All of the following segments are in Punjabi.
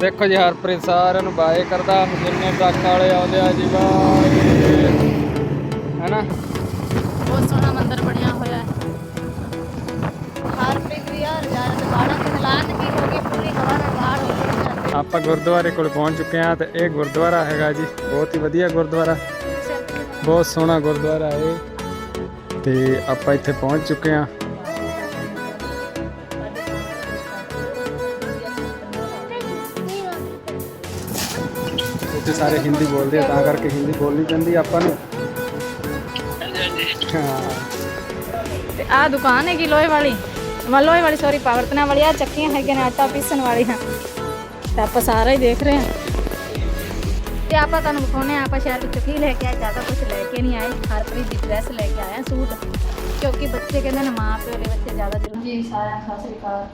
ਦੇਖੋ ਜੀ ਹਰਪ੍ਰੀਤ ਸਾਰਿਆਂ ਨੂੰ ਬਾਏ ਕਰਦਾ। ਜਿੰਨੇ ਟਰੱਕ ਵਾਲੇ ਆਉਂਦੇ ਆ ਜੀ ਬਾਏ ਹੈਨਾ? ਬਹੁਤ ਸੋਹਣਾ ਮੰਦਿਰ ਬਣਿਆ ਹੋਇਆ ਹੈ। ਹਰਪ੍ਰੀਤ ਵੀ ਯਾਰ ਯਾਰ ਤੇ ਬਾੜਾ ਤੇ ਹਾਲਾਤ ਕੀ ਹੋ ਗਈ ਪੂਰੀ ਹਵਾ ਨਾਲ ਬਾਹਰ ਹੋ ਗਈ ਆਪਾਂ ਗੁਰਦੁਆਰੇ ਕੋਲ ਪਹੁੰਚ ਚੁੱਕੇ ਹਾਂ ਤੇ ਇਹ ਗੁਰਦੁਆਰਾ ਹੈਗਾ ਜੀ ਬਹੁਤ ਹੀ ਵਧੀਆ ਗੁਰਦੁਆਰਾ। ਬਹੁਤ ਸੋਹਣਾ ਗੁਰਦੁਆਰਾ ਹੈ। ਤੇ ਆਪਾਂ ਇੱਥੇ ਪਹੁੰਚ ਚੁੱਕੇ ਹਾਂ। ਇੱਥੇ ਸਾਰੇ ਹਿੰਦੀ ਬੋਲਦੇ ਆ ਤਾਂ ਕਰਕੇ ਹਿੰਦੀ ਬੋਲਣੀ ਪੈਂਦੀ ਆ ਆਪਾਂ ਨੂੰ। ਹਾਂ ਤੇ ਆਹ ਦੁਕਾਨ ਹੈਗੀ ਲੋਹੇ ਵਾਲੀ। ਵਾ ਲੋਹੇ ਵਾਲੀ ਸੌਰੀ ਪਾਵਰਤਨਾ ਵਾਲੀ ਆ ਚੱਕੀਆਂ ਹੈਗੀਆਂ ਨੇ ਆਟਾ ਪੀਸਣ ਵਾਲੀਆਂ। ਤੇ ਆਪਾਂ ਸਾਰਾ ਹੀ ਦੇਖ ਰਹੇ ਹਾਂ। ਤੇ ਆਪਾਂ ਤੁਹਾਨੂੰ ਵਿਖਾਉਣੇ ਆ ਆਪਾਂ ਸ਼ਹਿਰ ਵਿੱਚੋਂ ਕੀ ਲੈ ਕੇ ਆਏ ਜ਼ਿਆਦਾ ਕੁਝ ਲੈ ਕੇ ਨਹੀਂ ਆਏ। ਹਰਪ੍ਰੀਤ ਦੀ ਡਰੈਸ ਲੈ ਕੇ ਆਏ ਆ ਸੂਟ ਕਿਉਂਕਿ ਬੱਚੇ ਕਹਿੰਦੇ ਨੇ ਮਾਂ ਪਿਓ ਦੇ ਬੱਚੇ ਜ਼ਿਆਦਾ ਜ਼ਰੂਰੀ ਜੀ ਸਾਰਿਆਂ ਨੂੰ ਸਤਿ ਸ੍ਰੀ ਅਕਾਲ।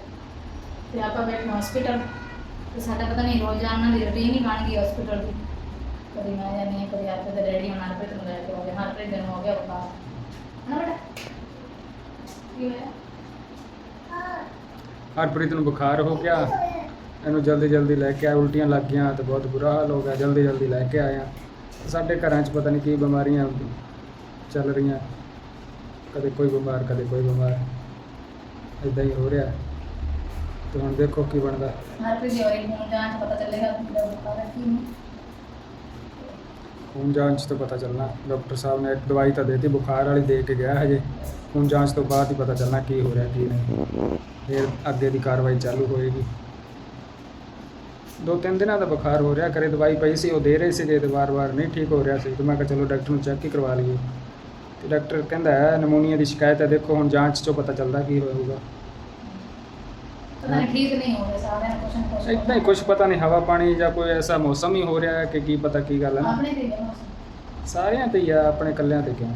ਤੇ ਆਪਾਂ ਬੈਠੇ ਹਸਪੀਟਲ ਤੇ ਸਾਡਾ ਪਤਾ ਨਹੀਂ ਰੋਜ਼ਾਨਾ ਦੀ ਰੁਟੀਨ ਹੀ ਬਣ ਗਈ ਹਸਪੀਟਲ ਦੀ। ਕਦੀ ਮੈਂ ਜਾਂਦੀ ਹਾਂ, ਕਦੀ ਆਪੇ ਤੇ ਡੈਡੀ ਹੁਣ ਹਰਪ੍ਰੀਤ ਨੂੰ ਲੈ ਕੇ ਆਉਂਦੇ ਹਰਪ੍ਰੀਤ ਦਿਨ ਹੋ ਗਿਆ ਬੁਖਾਰ ਨਾ ਬੇਟਾ? ਕੀ ਹੋਇਆ? ਹਰਪ੍ਰੀਤ ਨੂੰ ਬੁਖਾਰ ਹੋ ਗਿਆ। ਇਹਨੂੰ ਜਲਦੀ ਜਲਦੀ ਲੈ ਕੇ ਆਇਆ ਉਲਟੀਆਂ ਲੱਗ ਗਈਆਂ ਤੇ ਬਹੁਤ ਬੁਰਾ ਹਾਲ ਹੋ ਗਿਆ। ਜਲਦੀ ਜਲਦੀ ਲੈ ਕੇ ਆਇਆ। ਸਾਡੇ ਘਰਾਂ 'ਚ ਪਤਾ ਨਹੀਂ ਕੀ ਬਿਮਾਰੀਆਂ ਚੱਲ ਰਹੀਆਂ। ਕਦੇ ਕੋਈ ਬਿਮਾਰ, ਕਦੇ ਕੋਈ ਬਿਮਾਰ। ਇਦਾਂ ਹੀ ਹੋ ਰਿਹਾ। ਤੇ ਹੁਣ ਦੇਖੋ ਕੀ ਬਣਦਾ। ਹਰਪ੍ਰੀਤ ਦੀ ਹੋਈ ਹੁਣ ਜਾਂਚ ਪਤਾ ਚੱਲੇਗਾ ਕਿ ਬੁਖਾਰ ਹੈ ਕੀ ਨਹੀਂ। ਖੂਨ ਜਾਂਚ ਤੋਂ ਪਤਾ ਚੱਲਣਾ। ਡਾਕਟਰ ਸਾਹਿਬ ਨੇ ਇੱਕ ਦਵਾਈ ਤਾਂ ਦੇਤੀ ਬੁਖਾਰ ਵਾਲੀ ਦੇ ਕੇ ਗਿਆ ਹਜੇ। ਖੂਨ ਜਾਂਚ ਤੋਂ ਬਾਅਦ ਹੀ ਪਤਾ ਚੱਲਣਾ ਕੀ ਹੋ ਰਿਹਾ ਕੀ ਨਹੀਂ। ਫਿਰ ਅੱਗੇ ਦੀ ਕਾਰਵਾਈ ਚਾਲੂ ਹੋਏਗੀ। ਦੋ ਤਿੰਨ ਦਿਨਾਂ ਦਾ ਬੁਖਾਰ ਹੋ ਰਿਹਾ ਕਰੇ ਦਵਾਈ ਪਈ ਸੀ ਉਹ ਦੇ ਰਹੇ ਸੀਗੇ ਤੇ ਵਾਰ-ਵਾਰ ਨਹੀਂ ਠੀਕ ਹੋ ਰਿਹਾ ਸੀ। ਤੇ ਮੈਂ ਕਿਹਾ ਚਲੋ ਡਾਕਟਰ ਨੂੰ ਚੈੱਕ ਹੀ ਕਰਵਾ ਲਈਏ। ਤੇ ਡਾਕਟਰ ਕਹਿੰਦਾ ਹੈ ਨਮੂਨੀਆ ਦੀ ਸ਼ਿਕਾਇਤ ਹੈ ਦੇਖੋ ਹੁਣ ਜਾਂਚ ਚੋਂ ਪਤਾ ਚੱਲਦਾ ਕੀ ਹੋਊਗਾ। ਪਤਾ ਨਹੀਂ ਠੀਕ ਨਹੀਂ ਹੋ ਰਿਹਾ ਸਾਰਿਆਂ ਨੂੰ ਕੁਛ ਨਾ ਕੁਛ ਇਦਾਂ ਹੀ ਕੁਝ ਪਤਾ ਨਹੀਂ ਹਵਾ ਪਾਣੀ ਜਾਂ ਕੋਈ ਐਸਾ ਮੌਸਮ ਹੀ ਹੋ ਰਿਹਾ ਹੈ ਕਿ ਕੀ ਪਤਾ ਕੀ ਗੱਲ ਹੈ। ਨਾ ਆਪਣੇ ਤੇ ਹੀ ਹੈ ਮੌਸਮ। ਸਾਰਿਆਂ ਤੇ ਹੀ ਆ ਆਪਣੇ ਕੱਲਿਆਂ ਤੇ ਕਿਉਂ?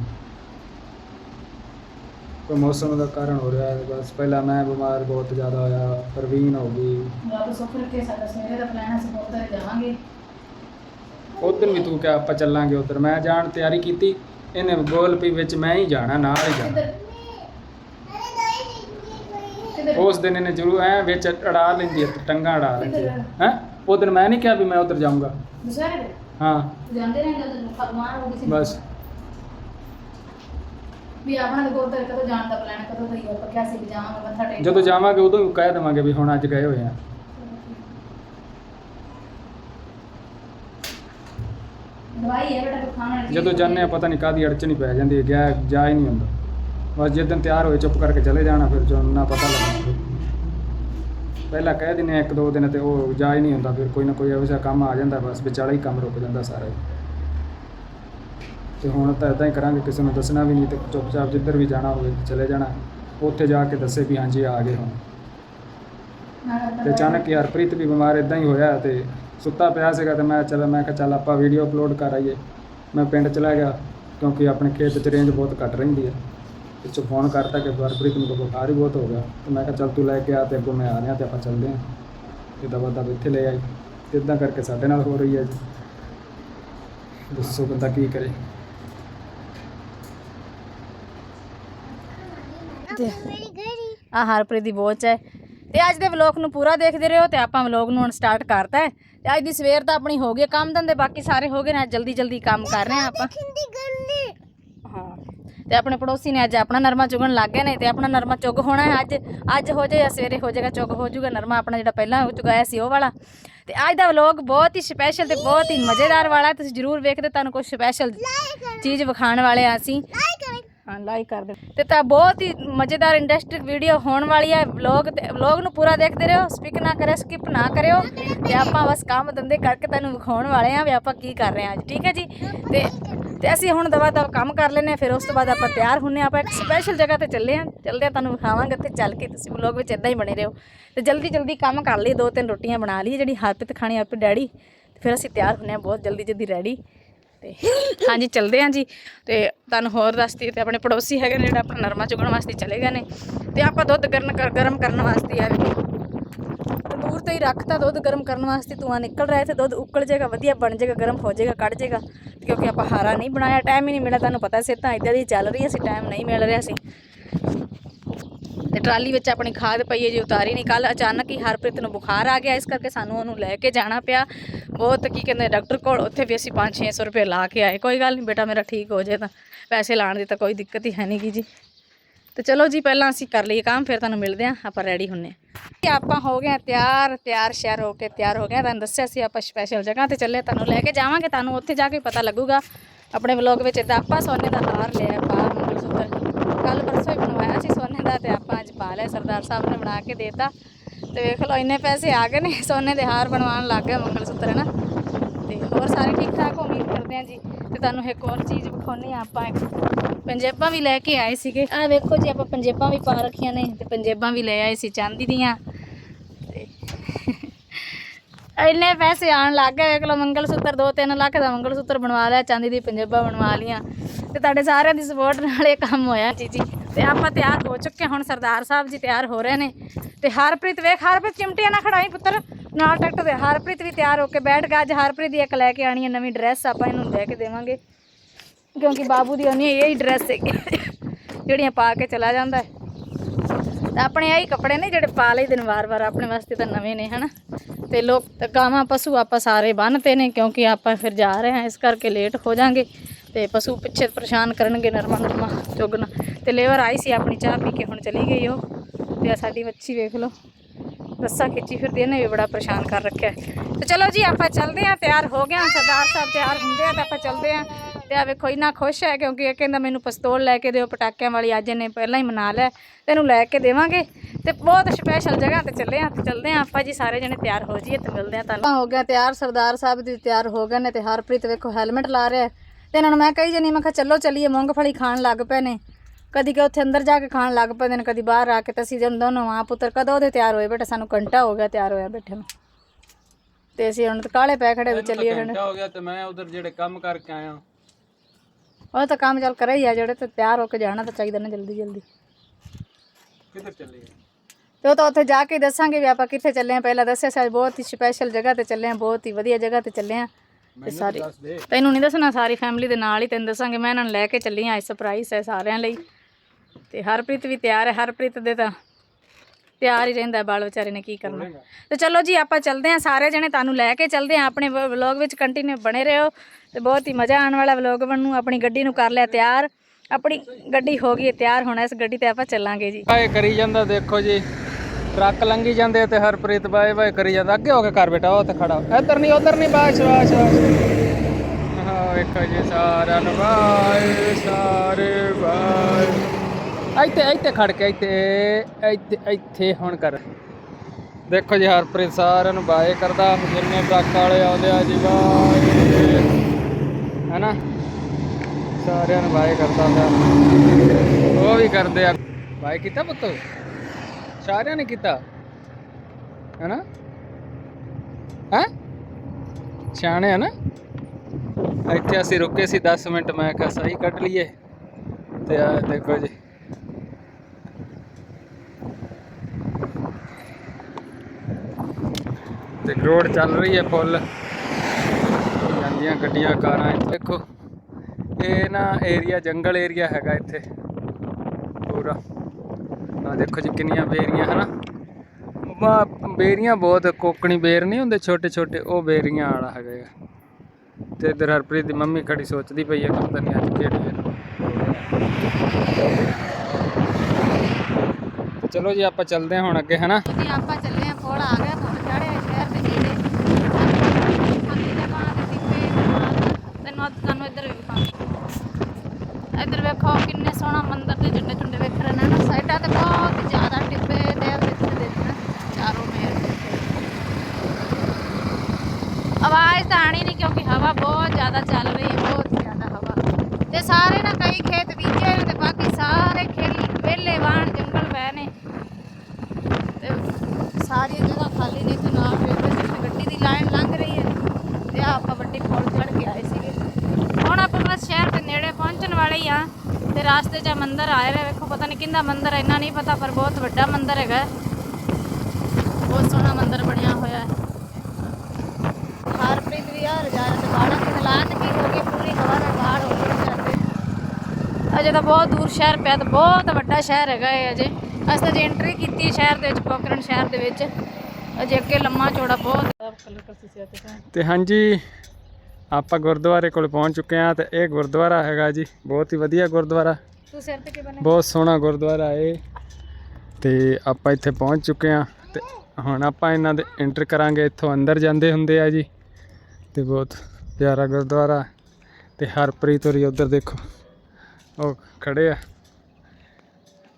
ਕੋਈ ਮੌਸਮ ਦਾ ਕਾਰਨ ਹੋ ਰਿਹਾ ਹੈ ਬਸ ਪਹਿਲਾਂ ਮੈਂ ਬਿਮਾਰ ਬਹੁਤ ਜ਼ਿਆਦਾ ਹੋਇਆ ਪ੍ਰਵੀਨ ਹੋ ਗਈ। ਰੱਬ ਸੁੱਖ ਰੱਖੇ ਸਾਡਾ ਸਵੇਰੇ ਦਾ ਪਲਾਨ ਅਸੀਂ ਬਹੁਤ ਜਾਵਾਂਗੇ। ਉਦੋਂ ਵੀ ਤੂੰ ਕਿਹਾ ਆਪਾਂ ਚੱਲਾਂਗੇ ਉਧਰ। ਮੈਂ ਜਾਣ ਤਿਆਰੀ ਕੀਤੀ ਇਹਨੇ ਬੋਲ ਪਈ ਵਿੱਚ ਮੈਂ ਹੀ ਜਾਣਾ ਨਾਲ ਹੀ ਜਾਣਾ। ਉਸ ਦਿਨ ਇਹਨੇ ਜ਼ਰੂਰ ਐ ਵਿੱਚ ਅੜਾ ਲੈਂਦੀ ਹੈ ਟੰਗਾ ਅੜਾ ਲੈਂਦੀ ਹੈ? ਹੈ ਉਦੋਂ ਮੈਂ ਨਹੀਂ ਕਿਹਾ ਵੀ ਮੈਂ ਉਧਰ ਜਾਊਂਗਾ। ਦੇ ਹਾਂ। ਜਾਂਦੇ ਰਹਿੰਦੇ ਉਧਰ ਭਗਵਾਨ ਹੋ ਕਿਸੇ ਬਸ। ਵੀ ਆਪਣਾ ਤਾਂ ਗੁਰਦੁਆਰੇ ਕਦੋਂ ਜਾਣ ਦਾ ਪਲਾਨ ਕਦੋਂ ਦਾ ਹੀ ਆਪਾਂ ਕਿਹਾ ਸੀ ਵੀ ਜਾਵਾਂਗੇ ਮੱਥਾ ਟੇਕ ਜਦੋਂ ਜਾਵਾਂਗੇ ਉਦੋਂ ਕਹਿ ਦੇਵਾਂਗੇ ਵੀ ਹੁਣ ਅੱਜ ਗਏ ਹੋਏ ਆ। ਦਵਾਈ ਹੈ ਬੇਟਾ ਤੂੰ ਖਾਣਾ ਨਹੀਂ ਜਦੋਂ ਜਾਂਦੇ ਆ ਪਤਾ ਨਹੀਂ ਕਾਦੀ ਅੜਚਣ ਪੈ ਜਾਂਦੀ ਹੈ ਗਿਆ ਜਾ ਹੀ ਨਹੀਂ ਹੁੰਦਾ। ਬਸ ਜਿਸ ਦਿਨ ਤਿਆਰ ਹੋਏ ਚੁੱਪ ਕਰਕੇ ਚਲੇ ਜਾਣਾ, ਫਿਰ ਜੋ ਨਾ ਪਤਾ ਲੱਗਣਾ। ਪਹਿਲਾਂ ਕਹਿ ਦਿੰਦੇ ਆ ਇੱਕ ਦੋ ਦਿਨ ਤੇ ਉਹ ਜਾ ਹੀ ਨਹੀਂ ਹੁੰਦਾ, ਫਿਰ ਕੋਈ ਨਾ ਕੋਈ ਇਹੋ ਜਿਹਾ ਕੰਮ ਆ ਜਾਂਦਾ, ਬਸ ਵਿਚਾਲੇ ਹੀ ਕੰਮ ਰੁਕ ਜਾਂਦਾ ਸਾਰਾ ਹੀ। ਤੇ ਹੁਣ ਤਾਂ ਇਦਾਂ ਹੀ ਕਰਾਂਗੇ, ਕਿਸੇ ਨੂੰ ਦੱਸਣਾ ਵੀ ਨਹੀਂ ਤੇ ਚੁੱਪਚਾਪ ਜਿੱਧਰ ਵੀ ਜਾਣਾ ਹੋਵੇ ਚਲੇ ਜਾਣਾ। ਉੱਥੇ ਜਾ ਕੇ ਦੱਸੇ ਵੀ ਹਾਂਜੀ, ਆ ਗਏ ਹੁਣ। ਤੇ ਅਚਾਨਕ ਹੀ ਹਰਪ੍ਰੀਤ ਵੀ ਬਿਮਾਰ ਇਦਾਂ ਹੀ ਹੋਇਆ ਤੇ ਸੁੱਤਾ ਪਿਆ ਸੀਗਾ ਤੇ ਮੈਂ ਚੱਲ, ਮੈਂ ਕਿਹਾ ਚੱਲ ਆਪਾਂ ਵੀਡੀਓ ਅਪਲੋਡ ਕਰ ਆਈਏ। ਮੈਂ ਪਿੰਡ ਚਲਾ ਗਿਆ, ਕਿਉਂਕਿ ਆਪਣੇ ਖੇਤ 'ਚ ਰੇਂਜ ਬਹੁਤ ਘੱਟ ਰਹਿੰਦੀ ਹੈ। ਪਿੱਛੋਂ ਫੋਨ ਕਰਤਾ ਕਿ ਹਰਪ੍ਰੀਤ ਨੂੰ ਤਾਂ ਬੁਖਾਰ ਹੀ ਬਹੁਤ ਹੋ ਗਿਆ। ਤੇ ਮੈਂ ਕਿਹਾ ਚੱਲ ਤੂੰ ਲੈ ਕੇ ਆ ਤੇ ਅੱਗੋਂ ਮੈਂ ਆ ਰਿਹਾ ਤੇ ਆਪਾਂ ਚੱਲਦੇ ਹਾਂ। ਤੇ ਦਵਾ ਦਵਾ ਇੱਥੇ ਲੈ ਆਈ। ਤੇ ਇਦਾਂ ਕਰਕੇ ਸਾਡੇ ਨਾਲ ਹੋ ਰਹੀ ਹੈ ਜੀ। ਦੱਸੋ ਬੰਦਾ ਕੀ ਕਰੇ। ਆ ਹਰਪ੍ਰੀਤ ਦੀ ਵੋਚ ਹੈ। ਤੇ ਅੱਜ ਦੇ ਵਲੌਗ ਨੂੰ ਪੂਰਾ ਦੇਖਦੇ ਰਹੋ ਤੇ ਆਪਾਂ ਵਲੌਗ ਨੂੰ ਹੁਣ ਸਟਾਰਟ ਕਰਤਾ ਹੈ। ਤੇ ਅੱਜ ਦੀ ਸਵੇਰ ਤਾਂ ਆਪਣੀ ਹੋ ਗਈ ਕੰਮ ਧੰਦੇ ਬਾਕੀ ਸਾਰੇ ਹੋ ਗਏ ਨੇ। ਅੱਜ ਜਲਦੀ ਜਲਦੀ ਕੰਮ ਕਰ ਰਹੇ ਆ ਆਪਾਂ। ਹਾਂ। ਤੇ ਆਪਣੇ ਪੜੋਸੀ ਨੇ ਅੱਜ ਆਪਣਾ ਨਰਮਾ ਚੁਗਣ ਲੱਗ ਗਏ ਨੇ ਤੇ ਆਪਣਾ ਨਰਮਾ ਚੁਗ ਹੋਣਾ ਹੈ। ਅੱਜ ਅੱਜ ਹੋ ਜਾਏ ਸਵੇਰੇ ਹੋ ਜਾਏਗਾ ਚੁਗ ਹੋ ਜਾਊਗਾ। ਨਰਮਾ ਆਪਣਾ ਜਿਹੜਾ ਪਹਿਲਾਂ ਚੁਗਾਇਆ ਸੀ ਉਹ ਵਾਲਾ। ਤੇ ਅੱਜ ਦਾ ਵਲੌਗ ਬਹੁਤ ਹੀ ਸਪੈਸ਼ਲ ਤੇ ਬਹੁਤ ਹੀ ਮਜ਼ੇਦਾਰ ਵਾਲਾ ਤੁਸੀਂ ਜਰੂਰ ਵੇਖਦੇ ਤੁਹਾਨੂੰ ਕੁਝ ਸਪੈਸ਼ਲ ਚੀਜ਼ ਵਿਖਾਉਣ ਵਾਲੇ ਆ ਅਸੀਂ। ਹਾਂ ਲਾਈਕ ਕਰ ਦਿਓ। ਤੇ ਤਾਂ ਬਹੁਤ ਹੀ ਮਜ਼ੇਦਾਰ ਇੰਟਰਸਟਿੰਗ ਵੀਡੀਓ ਹੋਣ ਵਾਲੀ ਹੈ। ਵਲੌਗ ਤੇ ਵਲੌਗ ਨੂੰ ਪੂਰਾ ਦੇਖਦੇ ਰਹੋ। ਸਪਿਕ ਨਾ ਕਰਿਓ ਸਕਿਪ ਨਾ ਕਰਿਓ। ਤੇ ਆਪਾਂ ਬਸ ਕੰਮ ਧੰਦੇ ਕਰਕੇ ਤੁਹਾਨੂੰ ਵਿਖਾਉਣ ਵਾਲੇ ਆ ਵੀ ਆਪਾਂ ਕੀ ਕਰ ਰਹੇ ਹਾਂ ਅੱਜ, ਠੀਕ ਹੈ ਜੀ? ਤੇ ਤੇ ਅਸੀਂ ਹੁਣ ਦਵਾ ਦਵਾ ਕੰਮ ਕਰ ਲੈਨੇ ਆ ਫਿਰ ਉਸ ਤੋਂ ਬਾਅਦ ਆਪਾਂ ਤਿਆਰ ਹੁੰਨੇ ਆ ਆਪਾਂ ਇੱਕ ਸਪੈਸ਼ਲ ਜਗ੍ਹਾ ਤੇ ਚੱਲੇ ਆ ਚੱਲਦੇ ਆ ਤੁਹਾਨੂੰ ਵਿਖਾਵਾਂਗੇ ਉੱਥੇ ਚੱਲ ਕੇ। ਤੁਸੀਂ ਵਲੌਗ ਵਿੱਚ ਇਦਾਂ ਹੀ ਬਣੇ ਰਹੋ। ਤੇ ਜਲਦੀ ਜਲਦੀ ਕੰਮ ਕਰ ਲਈ ਦੋ ਤਿੰਨ ਰੋਟੀਆਂ ਬਣਾ ਲਈ ਜਿਹੜੀ ਹੱਥ ਖਾਣੀ ਆਪੇ ਡੈਡੀ। ਤੇ ਫਿਰ ਅਸੀਂ ਤਿਆਰ ਹੁੰਨੇ ਆ ਬਹੁਤ ਜਲਦੀ ਜਲਦੀ ਰੈਡੀ ਤੇ ਹਾਂਜੀ, ਚੱਲਦੇ ਹਾਂ ਜੀ। ਤੇ ਤੁਹਾਨੂੰ ਹੋਰ ਦੱਸਦੀ ਤੇ ਆਪਣੇ ਪੜੋਸੀ ਹੈਗੇ ਨੇ ਜਿਹੜਾ ਆਪਣਾ ਨਰਮਾ ਚੁਗਣ ਵਾਸਤੇ ਚਲੇ ਗਏ ਨੇ। ਤੇ ਆਪਾਂ ਦੁੱਧ ਗਰਮ ਗਰਮ ਕਰਨ ਵਾਸਤੇ ਆ ਤੰਦੂਰ ਤੇ ਹੀ ਰੱਖਤਾ ਦੁੱਧ ਗਰਮ ਕਰਨ ਵਾਸਤੇ ਧੂਆਂ ਨਿਕਲ ਰਿਹਾ ਤੇ ਦੁੱਧ ਉਕਲ ਜਾਏਗਾ, ਵਧੀਆ ਬਣ ਜਾਏਗਾ, ਗਰਮ ਹੋ ਜਾਏਗਾ, ਕੱਢ ਜਾਏਗਾ। ਕਿਉਂਕਿ ਆਪਾਂ ਹਾਰਾ ਨਹੀਂ ਬਣਾਇਆ, ਟਾਈਮ ਹੀ ਨਹੀਂ ਮਿਲਿਆ, ਤੁਹਾਨੂੰ ਪਤਾ ਸੀ ਤਾਂ ਇਦਾਂ ਦੀ ਚੱਲ ਰਹੀ ਸੀ ਟਾਈਮ ਨਹੀਂ ਮਿਲ ਰਿਹਾ ਸੀ। ਤੇ ਟਰਾਲੀ ਵਿੱਚ ਆਪਣੀ ਖਾਦ ਪਈ ਹੈ, ਜੀ ਉਤਾਰੀ ਨਹੀਂ। ਕੱਲ ਅਚਾਨਕ ਹੀ ਹਰਪ੍ਰੀਤ ਨੂੰ ਬੁਖਾਰ ਆ ਗਿਆ, ਇਸ ਕਰਕੇ ਸਾਨੂੰ ਉਹਨੂੰ ਲੈ ਕੇ ਜਾਣਾ ਪਿਆ। ਬਹੁਤ ਕੀ ਕਹਿੰਦੇ, ਡਾਕਟਰ ਕੋਲ ਉੱਥੇ ਵੀ ਅਸੀਂ 5-600 ਰੁਪਏ ਲਾ ਕੇ ਆਏ। ਕੋਈ ਗੱਲ ਨਹੀਂ, ਬੇਟਾ ਮੇਰਾ ਠੀਕ ਹੋ ਜਾਏ ਤਾਂ ਪੈਸੇ ਲਾਣ ਦੀ ਤਾਂ ਕੋਈ ਦਿੱਕਤ ਹੀ ਹੈ ਨਹੀਂ ਜੀ। ਤੇ ਚਲੋ ਜੀ, ਪਹਿਲਾਂ ਅਸੀਂ ਕਰ ਲਈਏ ਕੰਮ, ਫਿਰ ਤੁਹਾਨੂੰ ਮਿਲਦੇ ਆਂ ਆਪਾਂ ਰੈਡੀ ਹੁੰਨੇ ਆਂ ਆਪਾਂ ਹੋ ਗਏ ਤਿਆਰ ਤਿਆਰ ਸ਼ਹਿਰ ਹੋ ਕੇ ਤਿਆਰ ਹੋ ਗਏ ਤੁਹਾਨੂੰ ਦੱਸਿਆ ਸੀ ਆਪਾਂ ਸਪੈਸ਼ਲ ਜਗ੍ਹਾ ਤੇ ਚੱਲੇ ਤੁਹਾਨੂੰ ਲੈ ਕੇ ਜਾਵਾਂਗੇ। ਤੁਹਾਨੂੰ ਉੱਥੇ ਜਾ ਕੇ ਪਤਾ ਲੱਗੂਗਾ। ਆਪਣੇ ਵਲੌਗ ਵਿੱਚ ਤਾਂ ਆਪਾਂ ਸੋਨੇ ਦਾ ਹਾਰ ਲਿਆ, ਪਾ ਮੰਗਲਸੂਤਰ ਕੱਲ ਪਰਸੋਂ ਹੀ ਬਣਵਾਇਆ ਤੇ ਆਪਾਂ ਅੱਜ ਪਾ ਲਿਆ, ਸਰਦਾਰ ਸਾਹਿਬ ਨੇ ਬਣਾ ਕੇ ਦੇਤਾ। ਤੇ ਵੇਖ ਲਓ, ਇੰਨੇ ਪੈਸੇ ਆ ਗਏ ਨੇ, ਸੋਨੇ ਦੇ ਹਾਰ ਬਣਵਾਉਣ ਲੱਗ ਗਿਆ ਮੰਗਲਸੂਤਰ ਹੈ ਨਾ ਤੇ ਹੋਰ ਸਾਰੇ ਠੀਕ ਠਾਕ ਉਮੀਦ ਕਰਦੇ ਹਾਂ ਜੀ। ਤੇ ਤੁਹਾਨੂੰ ਇੱਕ ਹੋਰ ਚੀਜ਼ ਵਿਖਾਉਣੀ ਆ ਆਪਾਂ। ਇੱਕ ਪੰਜੇਬਾਂ ਵੀ ਲੈ ਕੇ ਆਏ ਸੀਗੇ। ਆ ਵੇਖੋ ਜੀ, ਆਪਾਂ ਪੰਜੇਬਾਂ ਵੀ ਪਾ ਰੱਖੀਆਂ ਨੇ ਤੇ ਪੰਜੇਬਾਂ ਵੀ ਲੈ ਆਏ ਸੀ ਚਾਂਦੀ ਦੀਆਂ। ਤੇ ਇੰਨੇ ਪੈਸੇ ਆਣ ਲੱਗ ਗਏ, ਵੇਖ ਲਓ, ਮੰਗਲਸੂਤਰ 2-3 ਲੱਖ ਦਾ ਮੰਗਲਸੂਤਰ ਬਣਵਾ ਲਿਆ, ਚਾਂਦੀ ਦੀ ਪੰਜੇਬਾਂ ਬਣਵਾ ਲੀਆਂ ਤੇ ਤੁਹਾਡੇ ਸਾਰਿਆਂ ਦੀ ਸਪੋਰਟ ਨਾਲ ਇਹ ਕੰਮ ਹੋਇਆ ਜੀ ਜੀ। ਤੇ ਆਪਾਂ ਤਿਆਰ ਹੋ ਚੁੱਕੇ ਹੁਣ ਸਰਦਾਰ ਸਾਹਿਬ ਜੀ ਤਿਆਰ ਹੋ ਰਹੇ ਨੇ। ਤੇ ਹਰਪ੍ਰੀਤ ਵੇਖ, ਹਰਪ੍ਰੀਤ ਚਿਮਟੀਆਂ ਨਾ ਖੜਾਈ ਪੁੱਤਰ। ਨਾਲ ਟਰੈਕਟਰ ਦੇ। ਹਰਪ੍ਰੀਤ ਵੀ ਤਿਆਰ ਹੋ ਕੇ ਬੈਠ ਗਿਆ। ਅੱਜ ਹਰਪ੍ਰੀਤ ਦੀ ਇੱਕ ਲੈ ਕੇ ਆਣੀ ਹੈ ਨਵੀਂ ਡਰੈਸ। ਆਪਾਂ ਇਹਨੂੰ ਲੈ ਕੇ ਦੇਵਾਂਗੇ। ਕਿਉਂਕਿ ਬਾਬੂ ਦੀ ਉਹਨੀ ਇਹੀ ਡਰੈਸ ਹੈ ਜਿਹੜੀਆਂ ਪਾ ਕੇ ਚਲਾ ਜਾਂਦਾ ਹੈ। ਤਾਂ ਆਪਣੇ ਇਹੀ ਕੱਪੜੇ ਨੇ ਜਿਹੜੇ ਪਾ ਲਈਦੇ ਨੇ ਵਾਰ-ਵਾਰ ਆਪਣੇ ਵਾਸਤੇ ਤਾਂ ਨਵੇਂ ਨੇ, ਹਨਾ। ਤੇ ਲੋਕ ਤਾਂ ਗਾਵਾਂ ਪਸ਼ੂ ਆਪਾਂ ਸਾਰੇ ਬੰਨ੍ਹਤੇ ਨੇ, ਕਿਉਂਕਿ ਆਪਾਂ ਫਿਰ ਜਾ ਰਹੇ ਹਾਂ। ਇਸ ਕਰਕੇ ਲੇਟ ਹੋ ਜਾਾਂਗੇ। ਤੇ ਪਸ਼ੂ ਪਿੱਛੇ ਪਰੇਸ਼ਾਨ ਕਰਨਗੇ ਨਰਮਾ ਨਰਮਾ ਚੁਗਣਾ। ਤੇ ਲੇਬਰ ਆਈ ਸੀ ਆਪਣੀ ਚਾਹ ਪੀ ਕੇ, ਹੁਣ ਚਲੀ ਗਈ ਉਹ। ਤੇ ਆ ਸਾਡੀ ਵੱਛੀ ਵੇਖ ਲਓ। ਰੱਸਾ ਖਿੱਚੀ ਫਿਰਦੀ ਇਹਨੇ ਵੀ ਬੜਾ ਪਰੇਸ਼ਾਨ ਕਰ ਰੱਖਿਆ। ਹੈ। ਤੇ ਚਲੋ ਜੀ, ਆਪਾਂ ਚੱਲਦੇ ਆਂ, ਤਿਆਰ ਹੋ ਗਏ ਆਂ ਸਰਦਾਰ ਸਾਹਿਬ ਤਿਆਰ ਹੁੰਦੇ ਆ ਤਾਂ ਆਪਾਂ ਚੱਲਦੇ ਆਂ। ਤੇ ਆ ਵੇਖੋ, ਇੰਨਾ ਖੁਸ਼ ਹੈ ਕਿਉਂਕਿ ਇਹ ਕਹਿੰਦਾ ਮੈਨੂੰ ਪਿਸਤੌਲ ਲੈ ਕੇ ਦਿਓ, ਪਟਾਕਿਆਂ ਵਾਲੀ ਅੱਜ ਇਹਨੇ ਪਹਿਲਾਂ ਹੀ ਮਨਾ ਲਿਆ। ਤੈਨੂੰ ਲੈ ਕੇ ਦੇਵਾਂਗੇ। ਤੇ ਬਹੁਤ ਸਪੈਸ਼ਲ ਜਗ੍ਹਾ ਤੇ ਚੱਲੇ ਆਂ, ਤੇ ਚੱਲਦੇ ਆਂ ਆਪਾਂ ਜੀ, ਸਾਰੇ ਜਣੇ ਤਿਆਰ ਹੋ ਜਾਈਏ ਤੇ ਮਿਲਦੇ ਆਂ ਤੁਹਾਨੂੰ। ਹੋ ਗਿਆ ਤਿਆਰ, ਸਰਦਾਰ ਸਾਹਿਬ ਦੀ ਤਿਆਰ ਹੋ ਗਏ ਨੇ ਤੇ ਹਰਪ੍ਰੀਤ ਵੇਖੋ ਹੈਲਮਟ ਲਾ ਰਿਹਾ। ਤੇ ਇਹਨਾਂ ਨੂੰ ਮੈਂ ਕਹੀ ਜਣੀ ਮੈਂ ਕਿਹਾ ਚੱਲੋ ਚੱਲੀਏ ਮੂੰਗਫਲੀ ਖਾਣ ਲੱਗ ਪਏ ਨੇ। ਕਦੀ ਕਿ ਉੱਥੇ ਅੰਦਰ ਜਾ ਕੇ ਖਾਣ ਲੱਗ ਪੈਂਦੇ ਨੇ ਕਦੀ ਬਾਹਰ ਆ ਕੇ ਤੇ ਅਸੀਂ ਜਦੋਂ ਦੋਨੋਂ ਮਾਂ ਪੁੱਤਰ ਕਦੋਂ ਉਹਦੇ ਤਿਆਰ ਹੋਏ ਬੇਟਾ ਸਾਨੂੰ ਘੰਟਾ ਹੋ ਗਿਆ ਤਿਆਰ ਹੋਇਆ ਬੈਠੇ ਨੂੰ। ਤੇ ਅਸੀਂ ਹੁਣ ਤਾਂ ਕਾਲੇ ਪੈ ਖੜੇ ਵੀ ਚੱਲੀਏ ਹੁਣ ਹੋ ਗਿਆ ਤੇ ਮੈਂ ਉਧਰ ਜਿਹੜੇ ਕੰਮ ਕਰਕੇ ਆਇਆ। ਉਹ ਤਾਂ ਕੰਮ ਚੱਲ ਕਰਿਆ ਹੀ ਆ ਜਿਹੜੇ ਤੇ ਤਿਆਰ ਹੋ ਕੇ ਜਾਣਾ ਤਾਂ ਚਾਹੀਦਾ ਨਾ ਜਲਦੀ ਜਲਦੀ। ਕਿੱਧਰ ਚੱਲੇ ਤੇ ਉਹ ਤਾਂ ਉੱਥੇ ਜਾ ਕੇ ਦੱਸਾਂਗੇ ਵੀ ਆਪਾਂ ਕਿੱਥੇ ਚੱਲੇ ਆ। ਪਹਿਲਾਂ ਦੱਸਿਆ ਸੀ ਬਹੁਤ ਹੀ ਸਪੈਸ਼ਲ ਜਗ੍ਹਾ ਤੇ ਚੱਲੇ ਆ ਬਹੁਤ ਹੀ ਵਧੀਆ ਜਗ੍ਹਾ ਤੇ ਚੱਲੇ ਆ। ਤੇ ਸਾਰੀ ਦੇ। ਤੈਨੂੰ ਨਹੀਂ ਦੱਸਣਾ ਸਾਰੀ ਫੈਮਿਲੀ ਦੇ ਨਾਲ ਹੀ ਤੈਨੂੰ ਦੱਸਾਂਗੇ। ਮੈਂ ਇਹਨਾਂ ਨੂੰ ਲੈ ਕੇ ਚੱਲੀ ਆ ਸਰਪ੍ਰਾਈਜ਼ ਹੈ ਸਾਰਿਆਂ ਲਈ। ਤੇ ਹਰਪ੍ਰੀਤ ਵੀ ਤਿਆਰ ਹੈ ਹਰਪ੍ਰੀਤ ਦੇ ਤਾਂ ਤਿਆਰ ਹੀ ਰਹਿੰਦਾ ਬਾਲ ਵਿਚਾਰੇ ਨੇ ਕੀ ਕਰਨਾ। ਤੇ ਚਲੋ ਜੀ ਆਪਾਂ ਚੱਲਦੇ ਆ ਸਾਰੇ ਜਣੇ ਤੁਹਾਨੂੰ ਲੈ ਕੇ ਚੱਲਦੇ ਆ ਆਪਣੇ ਵਲੌਗ ਵਿੱਚ ਕੰਟੀਨਿਊ ਬਣੇ ਰਹੋ। ਤੇ ਬਹੁਤ ਹੀ ਮਜ਼ਾ ਆਉਣ ਵਾਲਾ ਵਲੌਗ ਬਣੂ ਆਪਣੀ ਗੱਡੀ ਨੂੰ ਕਰ ਲਿਆ ਤਿਆਰ। ਆਪਣੀ ਗੱਡੀ ਹੋ ਗਈ ਤਿਆਰ ਹੁਣ ਇਸ ਗੱਡੀ ਤੇ ਆਪਾਂ ਚੱਲਾਂਗੇ ਜੀ। ਬਾਏ ਕਰੀ ਜਾਂਦਾ ਦੇਖੋ ਜੀ। ਟਰੱਕ ਲੰਘੀ ਜਾਂਦੇ ਤੇ ਹਰਪ੍ਰੀਤ ਬਾਏ ਬਾਏ ਕਰੀ ਜਾਂਦਾ। ਅੱਗੇ ਹੋ ਕੇ ਕਰ ਬੇਟਾ, ਉਹ ਤੇ ਖੜਾ। ਇੱਧਰ ਨਹੀਂ, ਉੱਧਰ ਨਹੀਂ, ਬਾਸ਼ ਬਾਸ਼ ਹਾਂ ਵੇਖੋ ਜੀ ਸਾਰਿਆਂ ਨੂੰ ਬਾਏ, ਸਾਰੇ ਬਾਏ। ਇੱਥੇ ਇੱਥੇ ਖੜ ਕੇ, ਇੱਥੇ ਇੱਥੇ ਇੱਥੇ ਹੁਣ ਕਰ। ਦੇਖੋ ਜੀ, ਹਰਪ੍ਰੀਤ ਸਾਰਿਆਂ ਨੂੰ ਬਾਏ ਕਰਦਾ। ਜਿੰਨੇ ਟਰੱਕ ਵਾਲੇ ਆਉਂਦੇ ਆ ਜੀ, ਬਾਏ। ਹੈਨਾ? ਸਾਰਿਆਂ ਨੂੰ ਬਾਏ ਕਰਦਾ ਉਹ ਵੀ ਕਰਦੇ ਆ। ਬਾਏ ਕੀਤਾ ਪੁੱਤ? ਸਾਰਿਆਂ ਨੇ ਕੀਤਾ। ਹੈਨਾ? ਹੈ? ਸਿਆਣੇ ਆ ਨਾ? ਇੱਥੇ ਅਸੀਂ ਰੁਕੇ ਸੀ 10 ਮਿੰਟ, ਮੈਂ ਕਿਹਾ ਸਹੀ ਕੱਢ ਲਈਏ। ਤੇ ਆ ਦੇਖੋ ਜੀ। ਤੇ ਰੋਡ ਚੱਲ ਰਹੀ ਹੈ ਫੁੱਲ। ਜਾਂਦੀਆਂ ਗੱਡੀਆਂ, ਕਾਰਾਂ ਦੇਖੋ। ਇਹ ਨਾ ਏਰੀਆ ਜੰਗਲ ਏਰੀਆ ਹੈਗਾ ਇੱਥੇ। ਪੂਰਾ। ਆ ਦੇਖੋ ਜੀ ਕਿੰਨੀਆਂ ਬੇਰੀਆਂ, ਹਨਾ? ਬਾ- ਬੇਰੀਆਂ ਬਹੁਤ, ਕੋਕਣੀ ਬੇਰ ਨਹੀਂ ਹੁੰਦੇ, ਛੋਟੇ ਛੋਟੇ, ਉਹ ਬੇਰੀਆਂ ਵਾਲਾ ਹੈਗਾ ਤੇ ਇਧਰ ਹਰਪ੍ਰੀਤ ਦੀ ਮੰਮੀ ਖੜੀ ਸੋਚਦੀ ਪਈ ਹੈ, ਪਤਾ ਨਹੀਂ ਅੱਜ ਕਿਹੜੀ ਹੈ ਚਲੋ ਜੀ, ਆਪਾਂ ਚੱਲਦੇ ਹਾਂ ਹੁਣ ਅੱਗੇ, ਹਨਾ? ਜੀ, ਆਪਾਂ ਚੱਲੇ ਆ ਕੋਲ ਆ ਗਿਆ ਹੁਣ ਚੜਿਆ ਸ਼ਹਿਰ ਦੇ ਨੇੜੇ ਮੰਦੀ ਦੇ ਬਾਹਰ ਦੇ ਟਿੱਪੇ ਤੈਨੂੰ ਅੱਜ ਤੁਹਾਨੂੰ ਇੱਧਰ ਵੀ ਵਿਖਾ ਇੱਧਰ ਵੇਖੋ ਕਿੰਨੇ ਸੋਹਣਾ ਮੰਦਿਰ ਦੇ ਝੰਡੇ ਝੁੰਡੇ ਵੇਖ ਰਹੇ ਨੇ ਨਾ, ਸਾਈਡਾਂ ਤੇ ਬਹੁਤ ਜ਼ਿਆਦਾ ਟਿੱਪੇ ਦੇ ਵਿੱਚ ਦੇ ਨੇ, ਚਾਰੋਂ ਮੇਰ ਆਵਾਜ਼ ਤਾਂ ਆਣੀ ਨਹੀਂ ਕਿਉਂਕਿ ਹਵਾ ਬਹੁਤ ਜ਼ਿਆਦਾ ਚੱਲ ਰਹੀ ਹੈ, ਬਹੁਤ ਜ਼ਿਆਦਾ ਹਵਾ। ਤੇ ਸਾਰੇ ਨਾ ਕਈ ਖੇਤ ਬੀਜੇ ਨੇ ਤੇ ਬਾਕੀ ਸਾਰੇ ਖੇਲ ਵਿਹਲੇ ਵਾਣ ਜੰਗਲ ਪਏ ਨੇ। ਤੇ ਸਾਰੀ ਜਗ੍ਹਾ ਖਾਲੀ ਨੇ ਤੇ ਨਾਲ ਵੇਖੋ ਗੱਡੀ ਦੀ ਲਾਈਨ ਲੰਘ ਰਹੀ ਹੈ। ਤੇ ਆਪਾਂ ਵੱਡੀ ਖੋਲ ਚੜ ਕੇ ਆਏ ਸੀ ਹੁਣ ਆਪਾਂ ਬਸ ਸ਼ਹਿਰ ਦੇ ਨੇੜੇ ਪਹੁੰਚਣ ਵਾਲੇ ਹੀ ਆ। ਤੇ ਰਾਸਤੇ 'ਚ ਮੰਦਿਰ ਆ ਰਿਹਾ ਵੇਖੋ ਪਤਾ ਨਹੀਂ ਕਿੰਦਾ ਮੰਦਿਰ ਹੈ ਇੰਨਾ ਨਹੀਂ ਪਤਾ, ਪਰ ਬਹੁਤ ਵੱਡਾ ਮੰਦਿਰ ਹੈਗਾ। ਬਹੁਤ ਸੋਹਣਾ ਮੰਦਿਰ ਬਣਿਆ ਹੋਇਆ ਹੈ। ਹਰਪ੍ਰੀਤ ਵੀ ਆ, ਰਜਾ ਤੇ ਬਾੜਾ ਤੇ ਹਾਲਾਤ ਕੀ ਹੋ ਗਏ, ਪੂਰੀ ਹਵਾ ਨਾਲ ਬਾੜ ਹੋ ਗਈ ਅਜੇ ਤਾਂ ਬਹੁਤ ਦੂਰ ਸ਼ਹਿਰ ਪਿਆ, ਤੇ ਬਹੁਤ ਵੱਡਾ ਸ਼ਹਿਰ ਹੈਗਾ ਇਹ ਅਜੇ। ਅਸੀਂ ਤਾਂ ਜੇ ਐਂਟਰੀ ਕੀਤੀ ਸ਼ਹਿਰ ਦੇ ਵਿੱਚ, ਪੋਕਰਨ ਸ਼ਹਿਰ ਦੇ ਵਿੱਚ। ਅਜੇ ਅੱਗੇ ਲੰਮਾ ਚੌੜਾ ਬਹੁਤ ਤੇ ਹਾਂਜੀ ਆਪਾਂ ਗੁਰਦੁਆਰੇ ਕੋਲ ਪਹੁੰਚ ਚੁੱਕੇ ਹਾਂ ਤੇ ਇਹ ਗੁਰਦੁਆਰਾ ਹੈਗਾ ਜੀ ਬਹੁਤ ਹੀ ਵਧੀਆ ਗੁਰਦੁਆਰਾ। ਤੂੰ ਸਿਰ ਤੇ ਕੀ ਬਣੇ ਬਹੁਤ ਸੋਹਣਾ ਗੁਰਦੁਆਰਾ ਹੈ ਤੇ ਆਪਾਂ ਇੱਥੇ ਪਹੁੰਚ ਚੁੱਕੇ ਹਾਂ ਤੇ ਹੁਣ ਆਪਾਂ ਇਹਨਾਂ ਦੇ ਐਂਟਰ ਕਰਾਂਗੇ ਇੱਥੋਂ ਅੰਦਰ ਜਾਂਦੇ ਹੁੰਦੇ ਆ ਜੀ। ਤੇ ਬਹੁਤ ਪਿਆਰਾ ਗੁਰਦੁਆਰਾ। ਤੇ ਹਰਪ੍ਰੀਤ ਹੋਰੀ ਉਧਰ ਦੇਖੋ ਉਹ ਖੜੇ ਆ।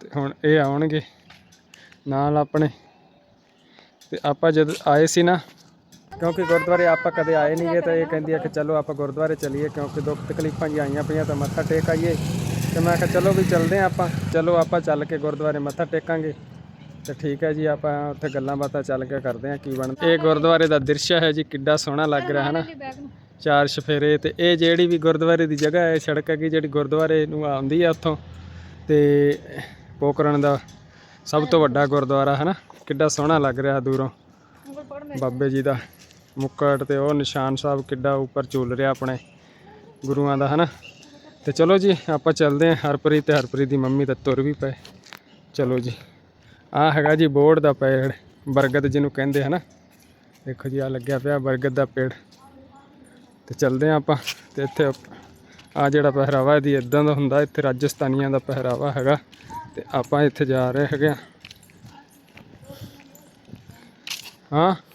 ਤੇ ਹੁਣ ਇਹ ਆਉਣਗੇ ਨਾਲ ਆਪਣੇ। ਤੇ ਆਪਾਂ ਜਦ ਆਏ ਸੀ ਨਾ ਕਿਉਂਕਿ ਗੁਰਦੁਆਰੇ ਆਪਾਂ ਕਦੇ ਆਏ ਨਹੀਂ ਗਏ ਤਾਂ ਇਹ ਕਹਿੰਦੀ ਆ ਕਿ ਚਲੋ ਆਪਾਂ ਗੁਰਦੁਆਰੇ ਚੱਲੀਏ, ਕਿਉਂਕਿ ਦੁੱਖ ਤਕਲੀਫਾਂ ਜੀ ਆਈਆਂ ਪਈਆਂ ਤਾਂ ਮੱਥਾ ਟੇਕ ਆਈਏ। ਤੇ ਮੈਂ ਕਿਹਾ ਚਲੋ ਵੀ ਚੱਲਦੇ ਹਾਂ ਆਪਾਂ। ਚਲੋ ਆਪਾਂ ਚੱਲ ਕੇ ਗੁਰਦੁਆਰੇ ਮੱਥਾ ਟੇਕਾਂਗੇ। ਤੇ ਠੀਕ ਹੈ ਜੀ, ਆਪਾਂ ਉੱਥੇ ਗੱਲਾਂ ਬਾਤਾਂ ਚੱਲ ਕੇ ਕਰਦੇ ਹਾਂ ਕੀ ਬਣਦਾ। ਇਹ ਗੁਰਦੁਆਰੇ ਦਾ ਦ੍ਰਿਸ਼ ਹੈ ਜੀ, ਕਿੱਡਾ ਸੋਹਣਾ ਲੱਗ ਰਿਹਾ ਹੈ ਨਾ ਚਾਰ ਸ਼ਫੇਰੇ ਤੇ ਇਹ ਜਿਹੜੀ ਵੀ ਗੁਰਦੁਆਰੇ ਦੀ ਜਗ੍ਹਾ ਹੈ, ਸੜਕ ਹੈਗੀ ਜਿਹੜੀ ਗੁਰਦੁਆਰੇ ਨੂੰ ਆਉਂਦੀ ਆ ਉੱਥੋਂ, ਤੇ ਪੋਕਰਨ ਦਾ ਸਭ ਤੋਂ ਵੱਡਾ ਗੁਰਦੁਆਰਾ ਹੈ ਨਾ ਕਿੱਡਾ ਸੋਹਣਾ ਲੱਗ ਰਿਹਾ ਦੂਰੋਂ। ਬਾਬੇ ਜੀ ਦਾ। ਮੁੱਕੜ ਤੇ ਉਹ ਨਿਸ਼ਾਨ ਸਾਹਿਬ ਕਿੱਡਾ ਉੱਪਰ ਝੂਲ ਰਿਹਾ ਆਪਣੇ ਗੁਰੂਆਂ ਦਾ, ਹਨਾ? ਤੇ ਚਲੋ ਜੀ, ਆਪਾਂ ਚੱਲਦੇ ਹਾਂ। ਹਰਪ੍ਰੀਤ ਤੇ ਹਰਪ੍ਰੀਤ ਦੀ ਮੰਮੀ ਤਾਂ ਤੁਰ ਵੀ ਪਏ। ਚਲੋ ਜੀ ਆ ਹੈਗਾ ਜੀ ਬੋਰਡ ਦਾ ਪੇੜ, ਬਰਗਦ ਜਿਹਨੂੰ ਕਹਿੰਦੇ, ਹਨਾ? ਦੇਖੋ ਜੀ ਆ ਲੱਗਿਆ ਪਿਆ ਬਰਗਦ ਦਾ ਪੇੜ। ਤੇ ਚੱਲਦੇ ਹਾਂ ਆਪਾਂ, ਤੇ ਇੱਥੇ ਆ ਜਿਹੜਾ ਪਹਿਰਾਵਾ ਇਹਦੀ ਇਦਾਂ ਦਾ ਹੁੰਦਾ, ਇੱਥੇ ਰਾਜਸਥਾਨੀਆਂ ਦਾ ਪਹਿਰਾਵਾ ਹੈਗਾ। ਤੇ ਆਪਾਂ ਇੱਥੇ ਜਾ ਰਹੇ ਹੈਗੇ ਆ ਹਾਂ?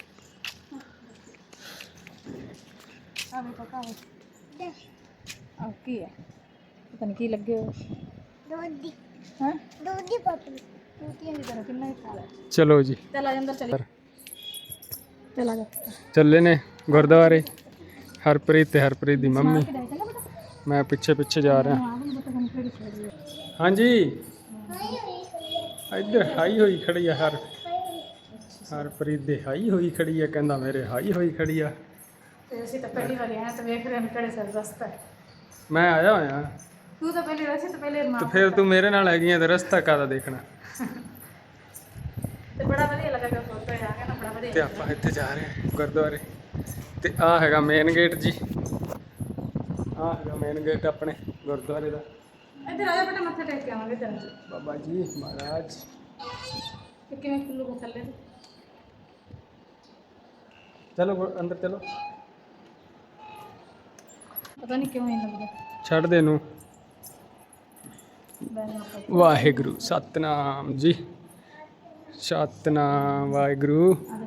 ਆ ਵੇ ਪਕਾ ਵੇ ਆ ਕੀ ਹੈ? ਪਤਾ ਨਹੀਂ ਕੀ ਲੱਗੇ ਹੋ ਦੋਦੀ। ਹਾਂ? ਦੋਦੀ ਪਾਪੀ। ਟੂਟੀਆਂ ਦੀ ਤਰ੍ਹਾਂ ਕਿੰਨਾ ਹੀ ਖਾ ਲਿਆ। ਚਲੋ ਜੀ। ਚੱਲ ਆ ਜਾ ਅੰਦਰ ਚਲੀ ਚੱਲ ਆ ਜਾ। ਚੱਲੇ ਨੇ ਗੁਰਦੁਆਰੇ। ਹਰਪ੍ਰੀਤ ਤੇ ਹਰਪ੍ਰੀਤ ਦੀ ਮੰਮੀ। ਮੈਂ ਪਿੱਛੇ ਪਿੱਛੇ ਜਾ ਰਿਹਾ। ਹਾਂਜੀ। ਇੱਧਰ ਹਾਈ ਹੋਈ ਖੜੀ ਆ ਹਰ। ਹਰਪ੍ਰੀਤ ਦੇ ਹਾਈ ਹੋਈ ਖੜੀ ਆ ਕਹਿੰਦਾ ਮੇਰੇ ਹਾਈ ਹੋਈ ਖੜੀ ਆ। ਤੇ ਅਸੀਂ ਤਾਂ ਪਹਿਲੀ ਵਾਰੀ ਆਏ ਤਾਂ ਵੇਖ ਰਹੇ ਹਾਂ ਕਿਹੜੇ ਸਰ ਰਸਤਾ ਹੈ। ਮੈਂ ਆਇਆ ਹੋਇਆ। ਤੂੰ ਤਾਂ ਪਹਿਲੀ ਰਸਤੇ ਤੋਂ ਪਹਿਲੇ ਮਾਂ ਤੇ ਫਿਰ ਤੂੰ ਮੇਰੇ ਨਾਲ ਹੈਗੀ ਆ ਤੇ ਰਸਤਾ ਕਾਦਾ ਦੇਖਣਾ? ਤੇ ਬੜਾ ਵਧੀਆ ਲੱਗਾ ਕਿ ਫੋਟੋ ਆ ਗਿਆ ਨਾ ਬੜਾ ਵਧੀਆ ਤੇ ਆਪਾਂ ਇੱਥੇ ਜਾ ਰਹੇ ਹਾਂ ਗੁਰਦੁਆਰੇ। ਤੇ ਆ ਹੈਗਾ ਮੇਨ ਗੇਟ ਜੀ। ਆ ਹੈਗਾ ਮੇਨ ਗੇਟ ਆਪਣੇ ਗੁਰਦੁਆਰੇ ਦਾ। ਇੱਧਰ ਆ ਜਾ ਬੇਟਾ ਮੱਥਾ ਟੇਕ ਕੇ ਆਵਾਂਗੇ ਤੇਰੇ ਬਾਬਾ ਜੀ ਮਹਾਰਾਜ। ਤੇ ਕਿਵੇਂ ਥੱਲੇ? ਤੋਂ? ਚਲੋ ਗੁਰ- ਅੰਦਰ ਚਲੋ। ਪਤਾ ਨਹੀਂ ਕਿਉਂ ਨਹੀਂ ਲੱਗਦਾ। ਛੱਡ ਦੇ ਨੂੰ ਵਾਹਿਗੁਰੂ ਸਤਨਾਮ ਜੀ। ਸਤਨਾਮ ਵਾਹਿਗੁਰੂ। ਆ ਜਾ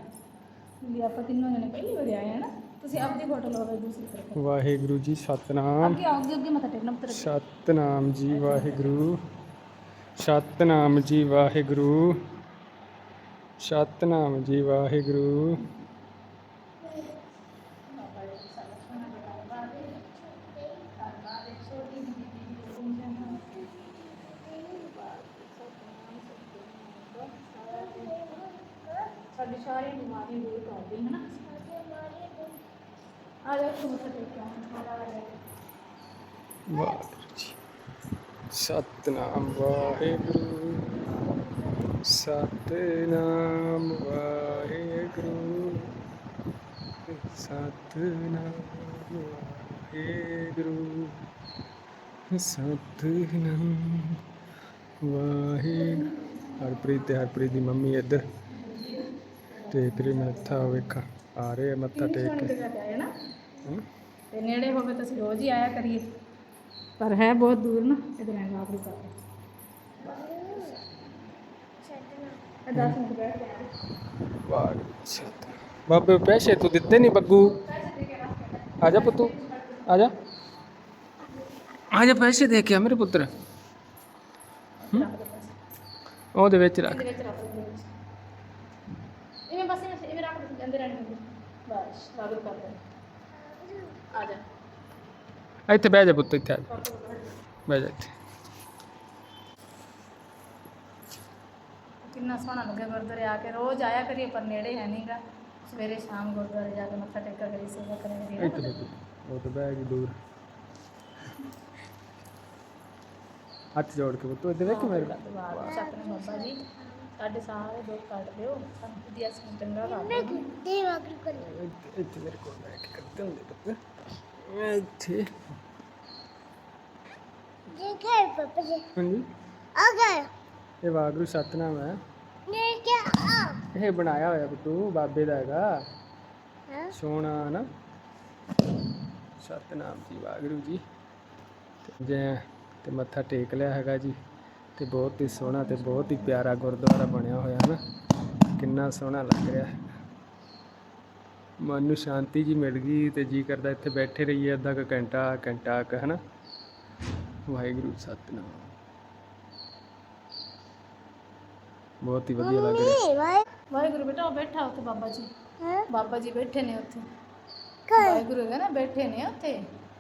ਵੀ ਆਪਾਂ ਤਿੰਨੋਂ ਜਣੇ ਪਹਿਲੀ ਵਾਰੀ ਆਏ ਹਾਂ ਨਾ ਤੁਸੀਂ ਆਪਦੀ ਫੋਟੋ ਲਓ ਤੇ ਦੂਸਰੀ ਤਰਫ। ਵਾਹਿਗੁਰੂ ਜੀ ਸਤਨਾਮ। ਅੱਗੇ ਆਓ ਅੱਗੇ ਅੱਗੇ ਮੱਥਾ ਟੇਕਣਾ ਪੁੱਤਰ ਅੱਗੇ। ਸਤਨਾਮ ਜੀ ਵਾਹਿਗੁਰੂ। ਸਤਨਾਮ ਜੀ ਵਾਹਿਗੁਰੂ। ਸਤਨਾਮ ਜੀ ਵਾਹਿਗੁਰੂ। ਸਾਡੀ ਸਾਰੀ ਬਿਮਾਰੀਆਂ ਦੂਰ ਕਰਦੀ ਹੈ ਨਾ ਆ ਜਾ, ਤੂੰ ਮੱਥਾ ਕੇ ਆਵਾਂਗੇ ਵਾਹਿਗੁਰੂ ਜੀ, ਸਤਨਾਮ ਵਾਹਿਗੁਰੂ ਸਤਨਾਮ ਵਾਹਿਗੁਰੂ ਸਤਨਾਮ ਵਾਹਿਗੁਰੂ ਸਤਨਾਮ ਵਾਹਿਗੁਰੂ। ਹਰਪ੍ਰੀਤ ਤੇ ਹਰਪ੍ਰੀਤ ਦੀ ਮੰਮੀ ਇੱਧਰ। ਟੇਕ ਰਹੀ ਮੱਥਾ ਵੇਖਾ ਆ ਰਹੇ ਆ ਮੱਥਾ ਟੇਕ ਕੇ। ਤੇ? ਤੇ ਨੇੜੇ ਹੋਵੇ ਤਾਂ ਅਸੀਂ ਰੋਜ਼ ਹੀ ਆਇਆ ਕਰੀਏ। ਪਰ ਹੈ ਬਹੁਤ ਦੂਰ ਨਾ ਇਧਰ ਹੈਗਾ ਆਪਣੀ ਘਰ ਇਹ 10 ਮਿੰਟ ਬੈਠ ਕੇ ਵਾਹਿਗੁਰੂ ਸਤਿ ਬਾਬੇ ਪੈਸੇ ਤੂੰ ਦਿੱਤੇ ਨਹੀਂ ਬੱਗੂ। ਆ ਜਾ ਪੁੱਤੂ ਆ ਜਾ। ਆ ਜਾ ਪੈਸੇ ਦੇ ਕੇ ਆ ਮੇਰੇ ਪੁੱਤਰ। ਹਮ? ਉਹਦੇ ਵਿੱਚ ਰੱਖ। ਇਹਦੇ ਵਿੱਚ ਰੱਖ ਦਿੰਦੇ ਵਿੱਚ ਇਵੇਂ ਬਸ ਇਵੇਂ ਇਵੇਂ ਰੱਖ ਦਿੰਦੇ ਅੰਦਰ ਰਹਿਣ ਦਿੰਦੇ। ਬਸ ਵਾਗਰ ਕਰ ਦੇ। ਆ ਜਾ। ਇੱਥੇ ਬਹਿ ਜਾ ਪੁੱਤ ਇੱਥੇ ਆ ਜਾ। ਬਹਿ ਜਾ ਇੱਥੇ। ਕਿੰਨਾ ਸੋਹਣਾ ਲੱਗਿਆ ਗੁਰਦੁਆਰੇ ਆ ਕੇ। ਰੋਜ਼ ਆਇਆ ਕਰੀਏ ਪਰ ਨੇੜੇ ਹੈ ਨਹੀਂਗਾ ਸਵੇਰੇ ਸ਼ਾਮ ਗੁਰਦੁਆਰੇ ਜਾ ਕੇ ਮੱਥਾ ਟੇਕਾ ਕਰੀ ਸੇਵਾ ਇੱਥੇ ਬਹਿ ਜਾ। ਉਹ ਤਾਂ ਬਹਿ ਗਈ ਦੂਰ। ਹੱਥ ਜੋੜ ਕੇ ਪੁੱਤ ਇੱਧਰ ਦੇਖ ਮੇਰੇ ਸਾਡੇ ਸਾਰੇ ਦੁੱਖ ਕੱਢ ਦਿਓ। ਸਾਨੂੰ ਵਧੀਆ ਸਿੰਘ ਚੰਗਾ ਕਰ ਇੱਥੇ ਮੇਰੇ ਕੋਲ ਬੈਠ ਕੇ ਕਰਦੇ ਹੁੰਦੇ ਪੁੱਤ। ਇੱਥੇ। ਜੇ ਕੇ ਪਾਪਾ ਜੀ? ਹਾਂਜੀ? ਆ ਇਹ ਵਾਗਰੂ ਸਤਨਾਮ ਹੈ। ਇਹ ਕੀ ਇਹ ਬਣਾਇਆ ਹੋਇਆ ਬਟੂ ਬਾਬੇ ਦਾ ਹੈਗਾ। ਹੈ। ਸੋਹਣਾ ਨਾ ਸਤਨਾਮ ਜੀ ਵਾਗਰੂ ਜੀ। ਜੇ ਤੇ ਮੱਥਾ ਟੇਕ ਲਿਆ ਹੈਗਾ ਜੀ ਤੇ ਬਹੁਤ ਹੀ ਸੋਹਣਾ ਤੇ ਬਹੁਤ ਹੀ ਪਿਆਰਾ ਗੁਰਦੁਆਰਾ ਬਣਿਆ ਹੋਇਆ ਹੈ ਨਾ। ਕਿੰਨਾ ਸੋਹਣਾ ਲੱਗ ਰਿਹਾ। ਹੈ ਮਨ ਨੂੰ ਸ਼ਾਂਤੀ ਜੀ ਮਿਲ ਗਈ ਤੇ ਜੀ ਕਰਦਾ ਇੱਥੇ ਬੈਠੇ ਰਹੀਏ ਅੱਧਾ ਕ ਘੰਟਾ ਘੰਟਾ ਕ ਹਨਾ। ਵਾਹਿਗੁਰੂ ਸਤਨਾਮ। ਬਹੁਤ ਹੀ ਵਧੀਆ ਲੱਗ ਰਿਹਾ। ਵਾਹਿਗੁਰੂ ਬੇਟਾ ਬੈਠਾ ਉੱਥੇ ਬਾਬਾ ਜੀ। ਬਾਬਾ ਜੀ ਬੈਠੇ ਨੇ ਉੱਥੇ। ਵਾਹਿਗੁਰੂ ਹੈ ਨਾ ਬੈਠੇ ਨੇ ਉੱਥੇ।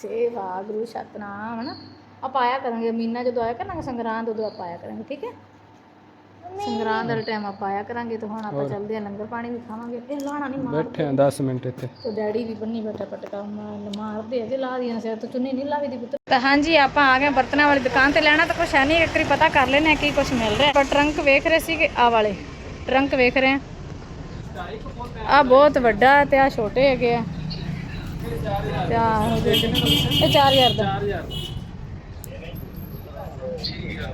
ਸੇ ਵਾਹਿਗੁਰੂ ਸਤਨਾਮ ਹਨਾ? ਆਪਾਂ ਆਇਆ ਕਰਾਂਗੇ ਮੀਨਾ ਜਦੋਂ ਆਇਆ ਕਰਾਂਗੇ ਸੰਗਰਾਂਦ ਉਦੋਂ ਆਪਾਂ ਆਇਆ ਕਰਾਂਗੇ ਠੀਕ ਹੈ? ਸੰਗਰਾਂਦ ਵਾਲੇ ਟਾਈਮ ਆਪਾਂ ਆਇਆ ਕਰਾਂਗੇ ਤੇ ਹੁਣ ਆਪਾਂ ਚੱਲਦੇ ਆ ਲੰਗਰ ਪਾਣੀ ਵੀ ਖਾਵਾਂਗੇ। ਇਹ ਲਾਣਾ ਨਹੀਂ ਮਾਰ ਬੈਠੇ ਆ 10 ਮਿੰਟ ਇੱਥੇ। ਤੇ ਡੈਡੀ ਵੀ ਬੰਨੀ ਬੈਠਾ ਪਟਕਾ ਮਾਰ ਮਾਰਦੇ ਆ ਜੇ ਲਾ ਦੀਆਂ ਸਿਰ ਤੋਂ ਚੁੰਨੀ ਨਹੀਂ ਲਾਵੀ ਦੀ ਪੁੱਤ। ਤਾਂ ਹਾਂਜੀ ਆਪਾਂ ਆ ਗਏ ਬਰਤਨਾਂ ਵਾਲੀ ਦੁਕਾਨ ਤੇ ਲੈਣਾ ਤਾਂ ਕੁਛ ਹੈ ਨਹੀਂ ਇੱਕ ਵਾਰੀ ਪਤਾ ਕਰ ਲੈਣੇ ਕੀ ਕੁਛ ਮਿਲ ਰਿਹਾ। ਪਰ ਟਰੰਕ ਵੇਖ ਰਹੇ ਸੀਗੇ ਆ ਵਾਲੇ ਟਰੰਕ ਵੇਖ ਰਹੇ ਆ ਆ ਬਹੁਤ ਵੱਡਾ ਤੇ ਆ ਛੋਟੇ ਹੈਗੇ ਆ। ਤੇ ਆਹ ਇਹ 4000 ਦਾ। 4000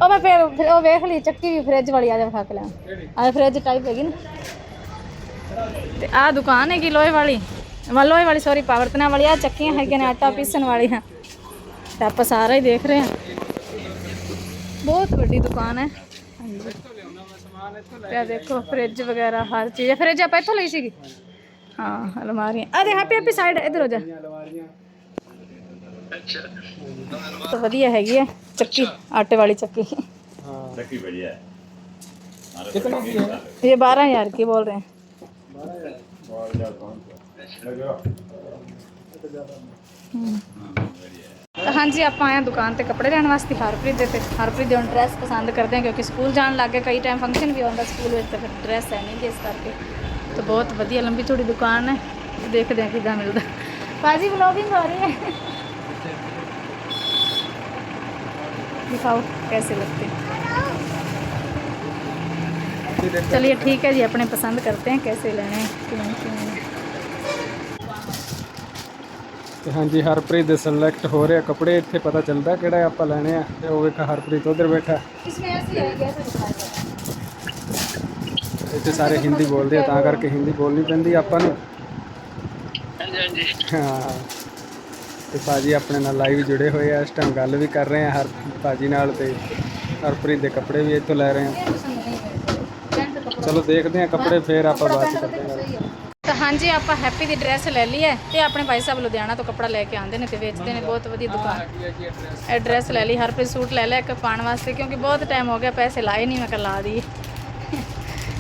ਉਹ ਮੈਂ ਫਿਰ ਫਿਰ ਉਹ ਵੇਖ ਲਈ ਚੱਕੀ ਵੀ ਫ੍ਰਿਜ ਵਾਲੀ ਆ ਜਾ ਖਾ ਕੇ ਲਿਆ ਆ। ਫ੍ਰਿਜ ਟਾਈਪ ਹੈਗੀ ਨਾ। ਤੇ ਆ ਦੁਕਾਨ ਹੈਗੀ ਲੋਹੇ ਵਾਲੀ। ਲੋਹੇ ਵਾਲੀ ਸੌਰੀ ਪਾਵਰਤਨਾ ਵਾਲੀ ਆ ਚੱਕੀਆਂ ਹੈਗੀਆਂ ਨੇ ਆਟਾ ਪੀਸਣ ਵਾਲੀਆਂ। ਤੇ ਆਪਾਂ ਸਾਰਾ ਹੀ ਦੇਖ ਰਹੇ ਹਾਂ। ਬਹੁਤ ਵੱਡੀ ਦੁਕਾਨ ਹੈ। ਹਾਂਜੀ। ਤੇ ਦੇਖੋ ਫ੍ਰਿਜ ਵਗੈਰਾ ਹਰ ਚੀਜ਼। ਫ੍ਰਿਜ ਆਪਾਂ ਇੱਥੋਂ ਲਈ ਸੀਗੀ? ਹਾਂ ਅਲਮਾਰੀਆਂ ਆ ਦੇ ਹੈਪੀ ਹੈਪੀ ਸਾਈਡ ਇੱਧਰ ਹੋ ਜਾ ਅਲਮਾਰੀਆਂ ਤਾਂ ਵਧੀਆ ਹੈਗੀ ਹੈ ਚੱਕੀ ਆਟੇ ਵਾਲੀ ਚੱਕੀ ਹਾਂ ਚੱਕੀ बढ़िया है कितना की है ये बारह हजार की बोल रहे हैं ਤਾਂ ਹਾਂਜੀ ਆਪਾਂ ਆਏ ਹਾਂ ਦੁਕਾਨ ਤੇ ਕੱਪੜੇ ਲੈਣ ਵਾਸਤੇ ਹਰਪ੍ਰੀਤ ਦੇ ਤੇ ਹਰਪ੍ਰੀਤ ਦੇ ਹੁਣ ਡਰੈਸ ਪਸੰਦ ਕਰਦੇ ਹਾਂ ਕਿਉਂਕਿ ਸਕੂਲ ਜਾਣ ਲੱਗ ਗਏ ਕਈ ਟਾਈਮ ਫੰਕਸ਼ਨ ਵੀ ਆਉਂਦਾ ਸਕੂਲ ਵਿੱਚ ਤਾਂ ਫਿਰ ਡਰੈਸ ਹੈ ਨਹੀਂ ਜਿਸ ਕਰਕੇ ਤਾਂ ਬਹੁਤ ਵਧੀਆ ਲੰਬੀ ਥੋੜੀ ਦੁਕਾਨ ਹੈ ਦੇਖਦੇ ਹਾਂ ਕਿੱਦਾਂ ਮਿਲਦਾ ਬਾਜੀ ਵਲੌਗਿੰਗ ਹੋ ਰਹੀ ਹੈ दिखाओ कैसे लगते हैं चलिए ठीक है जी अपने पसंद करते हैं कैसे लेने हैं क्यों क्यों ਤੇ ਹਾਂਜੀ ਹਰਪ੍ਰੀਤ ਦੇ ਸਿਲੈਕਟ ਹੋ ਰਿਹਾ ਕੱਪੜੇ ਇੱਥੇ ਪਤਾ ਚੱਲਦਾ ਕਿਹੜਾ ਆਪਾਂ ਲੈਣੇ ਆ ਤੇ ਉਹ ਵੇਖ ਹਰਪ੍ਰੀਤ ਉਧਰ ਬੈਠਾ इसमें ऐसे ही है कैसे दिखाएगा ਬੱਚੇ ਸਾਰੇ ਹਿੰਦੀ ਬੋਲਦੇ ਆ ਤਾਂ ਕਰਕੇ ਹਿੰਦੀ ਬੋਲਣੀ ਪੈਂਦੀ ਆਪਾਂ ਨੂੰ। ਹਾਂਜੀ ਹਾਂ। ਤੇ ਆਪਣੇ ਨਾਲ ਲਾਈਵ ਜੁੜੇ ਹੋਏ ਆ ਇਸ ਟਾਈਮ ਗੱਲ ਵੀ ਕਰ ਰਹੇ ਆ ਹਰ ਭਾਜੀ ਨਾਲ ਤੇ ਹਰਪ੍ਰੀਤ ਦੇ ਕੱਪੜੇ ਵੀ ਇੱਥੋਂ ਲੈ ਰਹੇ ਆ। ਚਲੋ ਦੇਖਦੇ ਆ ਕੱਪੜੇ ਫੇਰ ਆਪਾਂ ਬਾਅਦ ਚ ਕਰਦੇ ਆ। ਤਾਂ ਹਾਂਜੀ ਆਪਾਂ ਹੈਪੀ ਦੀ ਡਰੈਸ ਲੈ ਲਈ ਹੈ ਤੇ ਆਪਣੇ ਭਾਈ ਸਾਹਿਬ ਲੁਧਿਆਣਾ ਤੋਂ ਕੱਪੜਾ ਲੈ ਕੇ ਆਉਂਦੇ ਨੇ ਤੇ ਵੇਚਦੇ ਨੇ ਬਹੁਤ ਵਧੀਆ ਦੁਕਾਨ। ਐਡਰੈਸ ਲੈ ਲਈ ਹਰਪ੍ਰੀਤ ਸੂਟ ਲੈ ਲਿਆ ਇੱਕ ਪਾਣ ਵਾਸਤੇ ਕਿਉਂਕਿ ਬਹੁਤ ਟਾਈਮ ਹੋ ਗਿਆ ਪੈਸੇ ਲਾਏ ਨਹੀਂ ਮੈਂ ਕੱਲ ਆ ਦੀ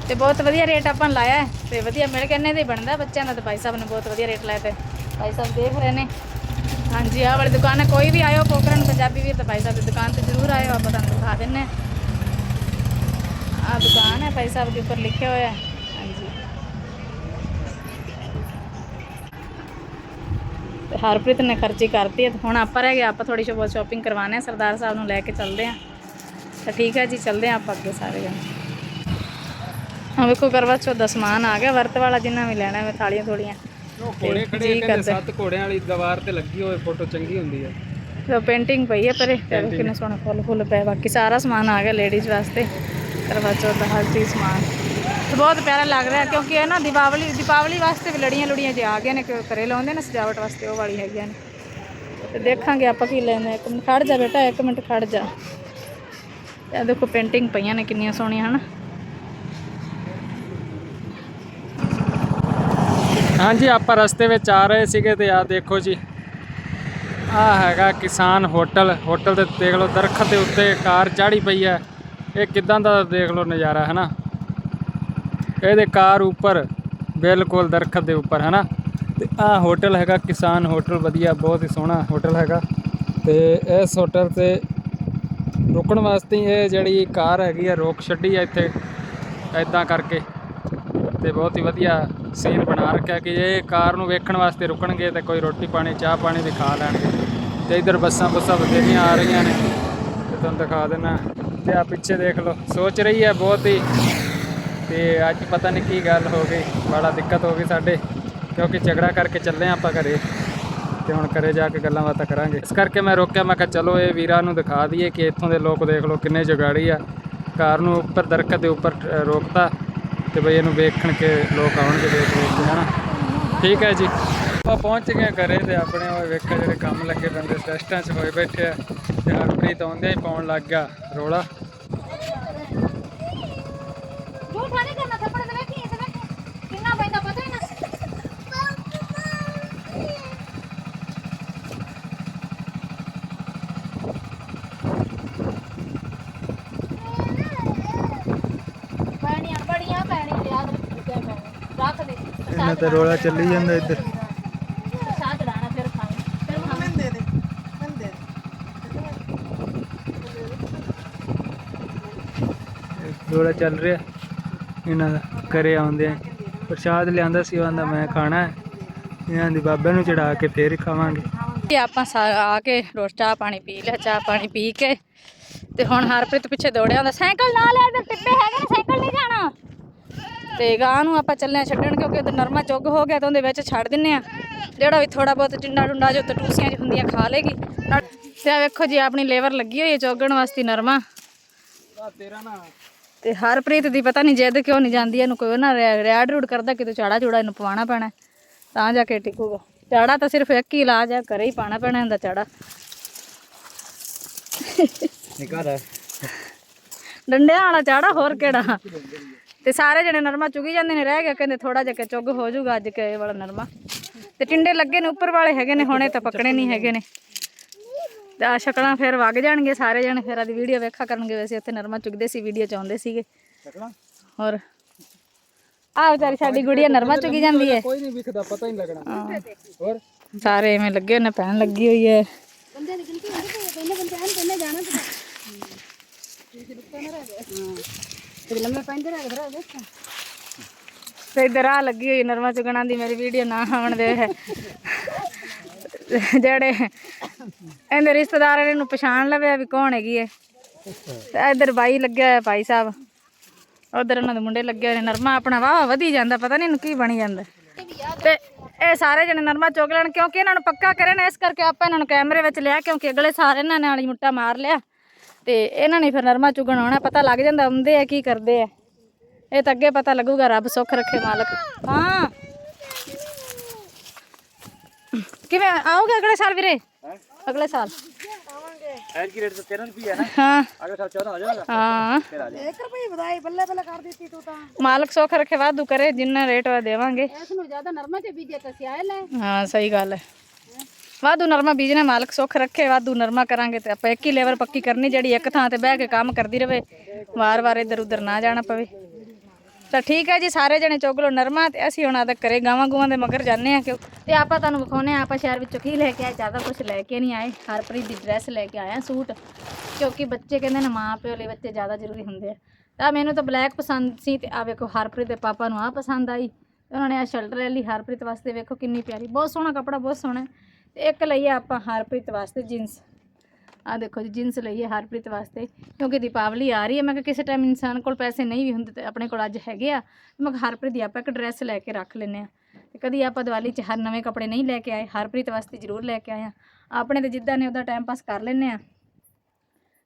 ਤੇ ਬਹੁਤ ਵਧੀਆ ਰੇਟ ਆਪਾਂ ਲਾਇਆ ਤੇ ਵਧੀਆ ਮਿਲ ਕੇ ਇੰਨੇ ਦੇ ਬਣਦਾ, ਬੱਚਿਆਂ ਦਾ ਤੇ ਭਾਈ ਸਾਹਿਬ ਨੇ ਬਹੁਤ ਵਧੀਆ ਰੇਟ ਲਾਇਆ ਤੇ ਭਾਈ ਸਾਹਿਬ ਦੇਖ ਰਹੇ ਨੇ। ਹਾਂਜੀ, ਆਹ ਵਾਲੀ ਦੁਕਾਨ ਹੈ, ਕੋਈ ਵੀ ਆਇਓ ਪੋਕਰਨ ਪੰਜਾਬੀ ਵੀਰ ਤਾਂ ਭਾਈ ਸਾਹਿਬ ਦੀ ਦੁਕਾਨ ਤੇ ਜ਼ਰੂਰ ਆਇਓ, ਆਪਾਂ ਤੁਹਾਨੂੰ ਦਿਖਾ ਦਿੰਨੇ ਹਾਂ। ਆ ਦੁਕਾਨ ਹੈ ਭਾਈ ਸਾਹਿਬ ਦੇ ਉੱਪਰ ਲਿਖਿਆ ਹੋਇਆ ਹੈ। ਹਾਂਜੀ। ਤੇ ਹਰਪ੍ਰੀਤ ਨੇ ਖਰਚੀ ਕਰਤੀ ਹੈ ਹੁਣ ਆਪਾਂ ਰਹਿ ਗਏ, ਆਪਾਂ ਥੋੜੀ ਜਿਹੀ ਬਹੁਤ ਸ਼ਾਪਿੰਗ ਕਰਵਾਉਣੇ ਆ, ਸਰਦਾਰ ਸਾਹਿਬ ਨੂੰ ਲੈ ਕੇ ਚੱਲਦੇ ਆ ਤਾਂ ਠੀਕ ਹੈ ਜੀ, ਚੱਲਦੇ ਆ ਆਪਾਂ ਅੱਗੇ ਸਾਰੇ ਜਣੇ। ਹਾਂ ਵੇਖੋ ਕਰਵਾ ਚੌਥ ਦਾ ਸਮਾਨ ਆ ਗਿਆ ਵਰਤ ਵਾਲਾ ਜਿੰਨਾ ਵੀ ਲੈਣਾ ਹੈ ਥਾਲੀਆਂ ਥੋੜੀਆਂ ਉਹ ਘੋੜੇ ਖੜੇ ਆ, ਕਹਿੰਦੇ ਸੱਤ ਘੋੜਿਆਂ ਵਾਲੀ ਦੀਵਾਰ ਤੇ ਲੱਗੀ ਹੋਏ ਫੋਟੋ ਚੰਗੀ ਹੁੰਦੀ ਆ। ਤੇ ਪੇਂਟਿੰਗ ਪਈ ਹੈ ਪਰੇ ਤੇ ਕਿੰਨੇ ਸੋਹਣੇ ਫੁੱਲ ਫੁੱਲ ਪਏ ਬਾਕੀ ਸਾਰਾ ਸਮਾਨ ਆ ਗਿਆ ਲੇਡੀਜ਼ ਵਾਸਤੇ। ਕਰਵਾ ਚੌਥ ਦਾ ਹਰ ਚੀਜ਼ ਸਮਾਨ। ਤੇ ਬਹੁਤ ਪਿਆਰਾ ਲੱਗ ਰਿਹਾ ਕਿਉਂਕਿ ਇਹ ਨਾ ਦੀਪਾਵਲੀ ਦੀਪਾਵਲੀ ਵਾਸਤੇ ਵੀ ਲੜੀਆਂ ਲੁੜੀਆਂ ਜੇ ਆ ਗਏ ਨੇ ਘਰੇ ਲਾਉਂਦੇ ਨੇ ਸਜਾਵਟ ਵਾਸਤੇ ਉਹ ਵਾਲੀ ਹੈਗੀਆਂ ਨੇ। ਤੇ ਦੇਖਾਂਗੇ ਆਪਾਂ ਕੀ ਹਾਂ। ਇੱਕ ਮਿੰਟ ਖੜ ਜਾ ਬੇਟਾ ਇੱਕ ਮਿੰਟ ਖੜ ਜਾ। ਇਹ ਦੇਖੋ ਪੇਂਟਿੰਗ ਪਈਆਂ ਨੇ ਕਿੰਨੀਆਂ ਸੋਹਣੀਆਂ ਹਨ? ਹਾਂਜੀ, ਆਪਾਂ ਰਸਤੇ ਵਿੱਚ ਆ ਰਹੇ ਸੀਗੇ ਤੇ ਆ ਦੇਖੋ ਜੀ। ਆ ਹੈਗਾ ਕਿਸਾਨ ਹੋਟਲ। ਹੋਟਲ ਤੇ ਦੇਖ ਲਓ, ਦਰਖਤ ਦੇ ਉੱਤੇ ਕਾਰ ਚਾੜੀ ਪਈ ਹੈ। ਇਹ ਕਿਦਾਂ ਦਾ ਦੇਖ ਲਓ ਨਜ਼ਾਰਾ ਹੈ ਨਾ ਇਹਦੇ ਕਾਰ ਉੱਪਰ ਬਿਲਕੁਲ ਦਰਖਤ ਦੇ ਉੱਪਰ ਹੈ ਨਾ ਤੇ ਆ ਹੋਟਲ ਹੈਗਾ, ਕਿਸਾਨ ਹੋਟਲ, ਵਧੀਆ, ਬਹੁਤ ਹੀ ਸੋਹਣਾ ਹੋਟਲ ਹੈਗਾ। ਤੇ ਇਸ ਹੋਟਲ ਤੇ ਰੁਕਣ ਵਾਸਤੇ ਇਹ ਜਿਹੜੀ ਕਾਰ ਹੈਗੀ ਆ, ਰੋਕ ਛੱਡੀ ਆ ਇੱਥੇ ਐਦਾਂ ਕਰਕੇ। ਤੇ ਬਹੁਤ ਹੀ ਵਧੀਆ ਸੀਨ ਬਣਾ ਰੱਖਿਆ ਕਿ ਇਹ ਕਾਰ ਨੂੰ ਵੇਖਣ ਵਾਸਤੇ ਰੁਕਣਗੇ ਤੇ ਕੋਈ ਰੋਟੀ ਪਾਣੀ, ਚਾਹ ਪਾਣੀ ਵੀ ਖਾ ਲੈਣਗੇ। ਤੇ ਇਧਰ ਬੱਸਾਂ ਬੁੱਸਾਂ ਬਥੇਰੀਆਂ ਆ ਰਹੀਆਂ ਨੇ। ਤੇ ਤੁਹਾਨੂੰ ਦਿਖਾ ਦਿੰਦਾ ਤੇ ਆ ਪਿੱਛੇ ਦੇਖ ਲਓ, ਸੋਚ ਰਹੀ ਹੈ ਬਹੁਤ ਹੀ। ਤੇ ਅੱਜ ਪਤਾ ਨਹੀਂ ਕੀ ਗੱਲ ਹੋ ਗਈ, ਬੜਾ ਦਿੱਕਤ ਹੋ ਗਈ ਸਾਡੇ, ਕਿਉਂਕਿ ਝਗੜਾ ਕਰਕੇ ਚੱਲੇ ਆਪਾਂ ਘਰੇ। ਤੇ ਹੁਣ ਘਰੇ ਜਾ ਕੇ ਗੱਲਾਂ ਬਾਤਾਂ ਕਰਾਂਗੇ। ਇਸ ਕਰਕੇ ਮੈਂ ਰੋਕਿਆ, ਮੈਂ ਕਿਹਾ ਚਲੋ ਇਹ ਵੀਰਾਂ ਨੂੰ ਦਿਖਾ ਦਈਏ ਕਿ ਇੱਥੋਂ ਦੇ ਲੋਕ ਦੇਖ ਲਓ ਕਿੰਨੇ ਜਗਾੜੀ ਆ। ਕਾਰ ਨੂੰ ਉੱਪਰ ਦਰਖਤ ਦੇ ਉੱਪਰ ਰੋਕਤਾ। ਤੇ ਬਈ ਇਹਨੂੰ ਵੇਖਣ ਕੇ ਲੋਕ ਆਉਣਗੇ ਦੇਖ ਵੇਖ ਕੇ, ਹਨਾ? ਠੀਕ ਹੈ ਜੀ। ਆਪਾਂ ਪਹੁੰਚ ਗਏ ਘਰੇ ਤੇ ਆਪਣੇ ਉਹ ਵੇਖਿਆ ਜਿਹੜੇ ਕੰਮ ਲੱਗੇ ਬੰਦੇ ਟੈਸਟਾਂ 'ਚ ਹੋਏ ਬੈਠੇ ਆ। ਤੇ ਹਰਪ੍ਰੀਤ ਆਉਂਦਿਆਂ ਹੀ ਪਾਉਣ ਲੱਗ ਗਿਆ ਰੋਲਾ। ਝੂਠਾ ਨਹੀਂ ਕਰਨਾ ਥੱਪੜ ਤੇ ਵੇਖੀ ਇਹ ਵੇਖੀ ਕਿੰਨਾ ਪੈਂਦਾ ਪਤਾ ਹੀ ਨਾ ਪੈਣੀਆਂ ਬੜੀਆਂ ਪੈਣੀਆਂ ਯਾਦ ਰੱਖਿਆ ਮੈਂ ਰੱਖ ਦੇ ਇਹਨਾਂ ਤੇ ਰੋਲਾ ਚੱਲੀ ਜਾਂਦਾ ਇੱਧਰ। ਰੋਲਾ ਚੱਲ ਰਿਹਾ। ਇਹਨਾਂ ਦਾ ਘਰੇ ਆਉਂਦੇ ਆ। ਪ੍ਰਸ਼ਾਦ ਲਿਆਂਦਾ ਸੀ ਉਹਦਾ ਮੈਂ ਖਾਣਾ ਹੈ। ਇਹਨਾਂ ਦੀ ਬਾਬੇ ਨੂੰ ਚੜਾ ਕੇ ਫੇਰ ਖਾਵਾਂਗੇ। ਤੇ ਆਪਾਂ ਆ ਕੇ ਰੋਜ਼ ਚਾਹ ਪਾਣੀ ਪੀ ਲਿਆ ਚਾਹ ਪਾਣੀ ਪੀ ਕੇ। ਤੇ ਹੁਣ ਹਰਪ੍ਰੀਤ ਪਿੱਛੇ ਦੌੜਿਆ ਹੁੰਦਾ ਸਾਈਕਲ ਨਾਲ ਲੈ ਤੇ ਟਿੱਪੇ ਹੈਗੇ ਨੇ ਤੇ ਗਾਂ ਨੂੰ ਆਪਾਂ ਚੱਲੇ ਆ ਛੱਡਣ ਕਿਉਂਕਿ ਉਧਰ ਨਰਮਾ ਚੁੱਗ ਹੋ ਗਿਆ ਤਾਂ ਉਹਦੇ ਵਿੱਚ ਛੱਡ ਦਿੰਨੇ ਆ ਜਿਹੜਾ ਵੀ ਥੋੜਾ ਬਹੁਤ ਟਿੰਡਾ ਟੁੰਡਾ ਜੋ ਟੂਸੀਆਂ ਚ ਹੁੰਦੀਆਂ ਖਾ ਲੇਗੀ। ਤੇ ਆ ਵੇਖੋ ਜੀ ਆਪਣੀ ਲੇਬਰ ਲੱਗੀ ਹੋਈ ਹੈ ਚੋਗਣ ਵਾਸਤੇ ਨਰਮਾ। ਤੇਰਾ ਨਾ ਤੇ ਹਰਪ੍ਰੀਤ ਦੀ ਪਤਾ ਨਹੀਂ ਜਿੱਦ ਕਿਉਂ ਨਹੀਂ ਜਾਂਦੀ ਇਹਨੂੰ ਕੋਈ ਨਾ ਰਿਆੜ ਰੂੜ ਕਰਦਾ ਕਿਤੇ ਚਾੜਾ ਚੂੜਾ ਇਹਨੂੰ ਪਵਾਉਣਾ ਪੈਣਾ ਤਾਂ ਜਾ ਕੇ ਟਿਕੂਗਾ। ਚਾੜਾ ਤਾਂ ਸਿਰਫ ਇੱਕ ਹੀ ਇਲਾਜ ਆ ਘਰੇ ਹੀ ਪਾਣਾ ਪੈਣਾ ਇਹਦਾ ਚਾੜਾ। ਨਿਕਾਲ ਡੰਡਿਆਂ ਵਾਲਾ ਚਾੜਾ ਹੋਰ ਕਿਹੜਾ? ਤੇ ਸਾਰੇ ਜਣੇ ਨਰਮਾ ਚੁਗੀ ਜਾਂਦੇ ਨੇ ਰਹਿ ਗਿਆ ਕਹਿੰਦੇ ਥੋੜਾ ਜਿਹਾ ਕਿ ਚੁੱਗ ਹੋ ਜਾਊਗਾ ਅੱਜ ਕਿ ਵਾਲਾ ਨਰਮਾ। ਤੇ ਟਿੰਡੇ ਲੱਗੇ ਨੇ ਉੱਪਰ ਵਾਲੇ ਹੈਗੇ ਨੇ ਹੁਣੇ ਤਾਂ ਪਕੜੇ ਨਹੀਂ ਹੈਗੇ ਨੇ। ਤੇ ਆ ਸ਼ਕਲਾਂ ਫਿਰ ਵਗ ਜਾਣਗੇ ਸਾਰੇ ਜਣੇ ਫਿਰ ਆਦੀ ਵੀਡੀਓ ਵੇਖਾ ਕਰਨਗੇ ਵੈਸੇ ਉੱਥੇ ਨਰਮਾ ਚੁਗਦੇ ਸੀ ਵੀਡੀਓ ਚ ਆਉਂਦੇ ਸੀਗੇ ਹੋਰ। ਆ ਵਿਚਾਰੀ ਸਾਡੀ ਗੁੜੀਆ ਨਰਮਾ ਚੁਗੀ ਜਾਂਦੀ ਹੈ ਕੋਈ ਨਹੀਂ ਵਿਖਦਾ ਪਤਾ ਹੀ ਨਹੀਂ ਲੱਗਣਾ। ਹੋਰ? ਸਾਰੇ ਐਵੇਂ ਲੱਗੇ ਨੇ ਪੈਣ ਲੱਗੀ ਹੋਈ ਹੈ ਤੇ। ਇਧਰ ਆ ਲੱਗੀ ਹੋਈ ਨਰਮਾ ਚੁਗਣਾ ਦੀ ਮੇਰੀ ਵੀਡੀਓ ਨਾ ਆਉਣ ਦੇ। ਜਿਹੜੇ ਇਹਦੇ ਰਿਸ਼ਤੇਦਾਰ ਨੇ ਇਹਨੂੰ ਪਛਾਣ ਲਵੇ ਵੀ ਕੌਣ ਹੈਗੀ ਹੈ ਤੇ ਇਧਰ ਬਾਈ ਲੱਗਿਆ ਹੋਇਆ ਭਾਈ ਸਾਹਿਬ। ਉਧਰ ਉਹਨਾਂ ਦੇ ਮੁੰਡੇ ਲੱਗੇ ਹੋਏ ਨਰਮਾ ਆਪਣਾ ਵਾਹ ਵਧੀ ਜਾਂਦਾ, ਪਤਾ ਨਹੀਂ ਇਹਨੂੰ ਕੀ ਬਣੀ ਜਾਂਦਾ। ਤੇ ਇਹ ਸਾਰੇ ਜਣੇ ਨਰਮਾ ਚੁਗ ਲੈਣ ਕਿਉਂਕਿ ਇਹਨਾਂ ਨੂੰ ਪੱਕਾ ਕਰੇ ਨਾ, ਇਸ ਕਰਕੇ ਆਪਾਂ ਇਹਨਾਂ ਨੂੰ ਕੈਮਰੇ ਵਿੱਚ ਲਿਆ ਕਿਉਂਕਿ ਅਗਲੇ ਸਾਰੇ ਇਹਨਾਂ ਨਾਲ ਹੀ ਮੁੱਟਾ ਮਾਰ ਲਿਆ। ਤੇ ਇਹਨਾਂ ਨੇ ਫਿਰ ਨਰਮਾ ਚੁਗਣ ਆਉਣਾ ਪਤਾ ਲੱਗ ਜਾਂਦਾ ਆਉਂਦੇ ਆ ਕੀ ਕਰਦੇ ਆ। ਇਹ ਤਾਂ ਅੱਗੇ ਪਤਾ ਲੱਗੂਗਾ ਰੱਬ ਸੁੱਖ ਰੱਖੇ ਮਾਲਕ। ਹਾਂ। ਕਿਵੇਂ ਆਓਗੇ ਅਗਲੇ ਸਾਲ ਵੀਰੇ? ਅਗਲੇ ਸਾਲ। ਐਜ ਕੀ ਰੇਟ ਤੇ 13 ਰੁਪਏ ਹੈ ਨਾ। ਹਾਂ। ਅਗਰ ਸਾਲ 14 ਹੋ ਜਾਏਗਾ ਹਾਂ। ਫਿਰ ਆ ਜਾ। 1 ਰੁਪਏ ਵਧਾਈ ਬੱਲੇ ਬੱਲੇ ਕਰ ਦਿੱਤੀ ਤੂੰ ਤਾਂ। ਮਾਲਕ ਸੁੱਖ ਰੱਖੇ ਵਾਧੂ ਕਰੇ ਜਿੰਨਾ ਰੇਟ ਵਾ ਦੇਵਾਂਗੇ। ਇਸ ਨੂੰ ਜ਼ਿਆਦਾ ਨਰਮਾ ਤੇ ਬੀਜੇ ਤਾਂ ਸਿਆਲ ਹੈ। ਹਾਂ ਸਹੀ ਗੱਲ ਹੈ। ਵਾਧੂ ਨਰਮਾ ਬੀਜਣਾ, ਮਾਲਕ ਸੁੱਖ ਰੱਖੇ, ਵਾਧੂ ਨਰਮਾ ਕਰਾਂਗੇ ਤੇ ਆਪਾਂ ਇੱਕ ਹੀ ਲੇਬਰ ਪੱਕੀ ਕਰਨੀ, ਜਿਹੜੀ ਇੱਕ ਥਾਂ ਤੇ ਬਹਿ ਕੇ ਕੰਮ ਕਰਦੀ ਰਵੇ ਵਾਰ-ਵਾਰ ਇੱਧਰ ਉੱਧਰ ਨਾ ਜਾਣਾ ਪਵੇ। ਤਾਂ ਠੀਕ ਹੈ ਜੀ, ਸਾਰੇ ਜਣੇ ਚੁੱਗ ਲਓ ਨਰਮਾ ਤੇ ਅਸੀਂ ਹੁਣ ਆਦਾ ਕਰੇ ਗਾਵਾਂ ਗੂਆਂ ਦੇ ਮਗਰ ਜਾਂਦੇ ਆ ਕਿਉਂ? ਤੇ ਆਪਾਂ ਤੁਹਾਨੂੰ ਵਿਖਾਉਨੇ ਆ ਆਪਾਂ ਸ਼ਹਿਰ ਵਿੱਚੋਂ ਕੀ ਲੈ ਕੇ ਆਏ, ਜ਼ਿਆਦਾ ਕੁਝ ਲੈ ਕੇ ਨਹੀਂ ਆਏ। ਹਰਪ੍ਰੀਤ ਦੀ ਡਰੈਸ ਲੈ ਕੇ ਆਇਆ ਸੂਟ, ਕਿਉਂਕਿ ਬੱਚੇ ਕਹਿੰਦੇ ਨੇ ਮਾਂ ਪਿਓ ਲਈ ਬੱਚੇ ਜ਼ਿਆਦਾ ਜ਼ਰੂਰੀ ਹੁੰਦੇ ਆ। ਤਾਂ ਮੈਨੂੰ ਤਾਂ ਬਲੈਕ ਪਸੰਦ ਸੀ ਤੇ ਆ ਵੇਖੋ, ਹਰਪ੍ਰੀਤ ਦੇ ਪਾਪਾ ਨੂੰ ਆ ਪਸੰਦ ਆਈ। ਤੇ ਉਹਨਾਂ ਨੇ ਆ ਸ਼ਰਟ ਲੈ ਲਈ, ਹਰਪ੍ਰੀਤ ਵਾਸਤੇ ਵੇਖੋ ਕਿੰਨੀ ਪਿਆਰੀ, ਬਹੁਤ ਸੋਹਣਾ ਕੱਪੜਾ, ਬਹੁਤ ਸੋਹਣਾ ਤੇ ਇੱਕ ਲਈ ਆਪਾਂ ਹਰਪ੍ਰੀਤ ਵਾਸਤੇ ਜੀਨਸ ਆ ਦੇਖੋ ਜੀ ਜੀਨਸ ਲਈ ਹੈ ਹਰਪ੍ਰੀਤ ਵਾਸਤੇ, ਕਿਉਂਕਿ ਦੀਪਾਵਲੀ ਆ ਰਹੀ ਹੈ। ਮੈਂ ਕਿਹਾ ਕਿਸੇ ਟਾਈਮ ਇਨਸਾਨ ਕੋਲ ਪੈਸੇ ਨਹੀਂ ਵੀ ਹੁੰਦੇ ਤੇ ਆਪਣੇ ਕੋਲ ਅੱਜ ਹੈਗੇ ਆ। ਮੈਂ ਕਿਹਾ, ਹਰਪ੍ਰੀਤ ਦੀ ਆਪਾਂ ਇੱਕ ਡਰੈਸ ਲੈ ਕੇ ਰੱਖ ਲੈਨੇ ਆ ਤੇ ਕਦੀ ਆਪਾਂ ਦੀਵਾਲੀ 'ਚ ਹਰ ਨਵੇਂ ਕੱਪੜੇ ਨਹੀਂ ਲੈ ਕੇ ਆਏ। ਹਰਪ੍ਰੀਤ ਵਾਸਤੇ ਜ਼ਰੂਰ ਲੈ ਕੇ ਆਏ ਆ ਆਪਣੇ ਤੇ ਜਿੱਦਾਂ ਨੇ ਉਹਦਾ ਟਾਈਮ ਪਾਸ ਕਰ ਲੈਨੇ ਆ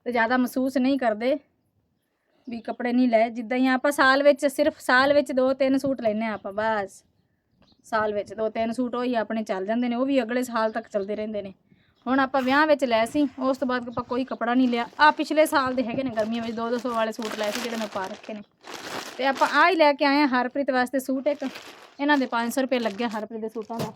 ਤੇ ਜ਼ਿਆਦਾ ਮਹਿਸੂਸ ਨਹੀਂ ਕਰਦੇ ਵੀ ਕੱਪੜੇ ਨਹੀਂ ਲਏ। ਜਿੱਦਾਂ ਹੀ ਆਪਾਂ ਸਾਲ ਵਿੱਚ, ਸਿਰਫ ਸਾਲ ਵਿੱਚ ਦੋ ਤਿੰਨ ਸੂਟ ਲੈਨੇ ਆ ਆਪਾਂ, ਬਸ। ਸਾਲ ਵਿੱਚ, ਦੋ ਤਿੰਨ ਸੂਟ ਹੋਈ ਆਪਣੇ ਚੱਲ ਜਾਂਦੇ ਨੇ, ਉਹ ਵੀ ਅਗਲੇ ਸਾਲ ਤੱਕ ਚੱਲਦੇ ਰਹਿੰਦੇ ਨੇ। ਹੁਣ ਆਪਾਂ ਵਿਆਹ ਵਿੱਚ ਲੈ ਸੀ, ਉਸ ਤੋਂ ਬਾਅਦ ਆਪਾਂ ਕੋਈ ਕੱਪੜਾ ਨਹੀਂ ਲਿਆ। ਆ ਪਿਛਲੇ ਸਾਲ ਦੇ ਹੈਗੇ ਨੇ ਗਰਮੀਆਂ ਵਿੱਚ 2-200 ਵਾਲੇ ਸੂਟ ਲਏ ਸੀ, ਜਿਹੜੇ ਮੈਂ ਪਾ ਰੱਖੇ ਨੇ। ਤੇ ਆਪਾਂ ਆ ਹੀ ਲੈ ਕੇ ਆਏ ਹਾਂ ਹਰਪ੍ਰੀਤ ਵਾਸਤੇ ਸੂਟ ਇੱਕ। ਇਹਨਾਂ ਦੇ 500 ਰੁਪਏ ਲੱਗਿਆ ਹਰਪ੍ਰੀਤ ਦੇ ਸੂਟਾਂ ਦਾ।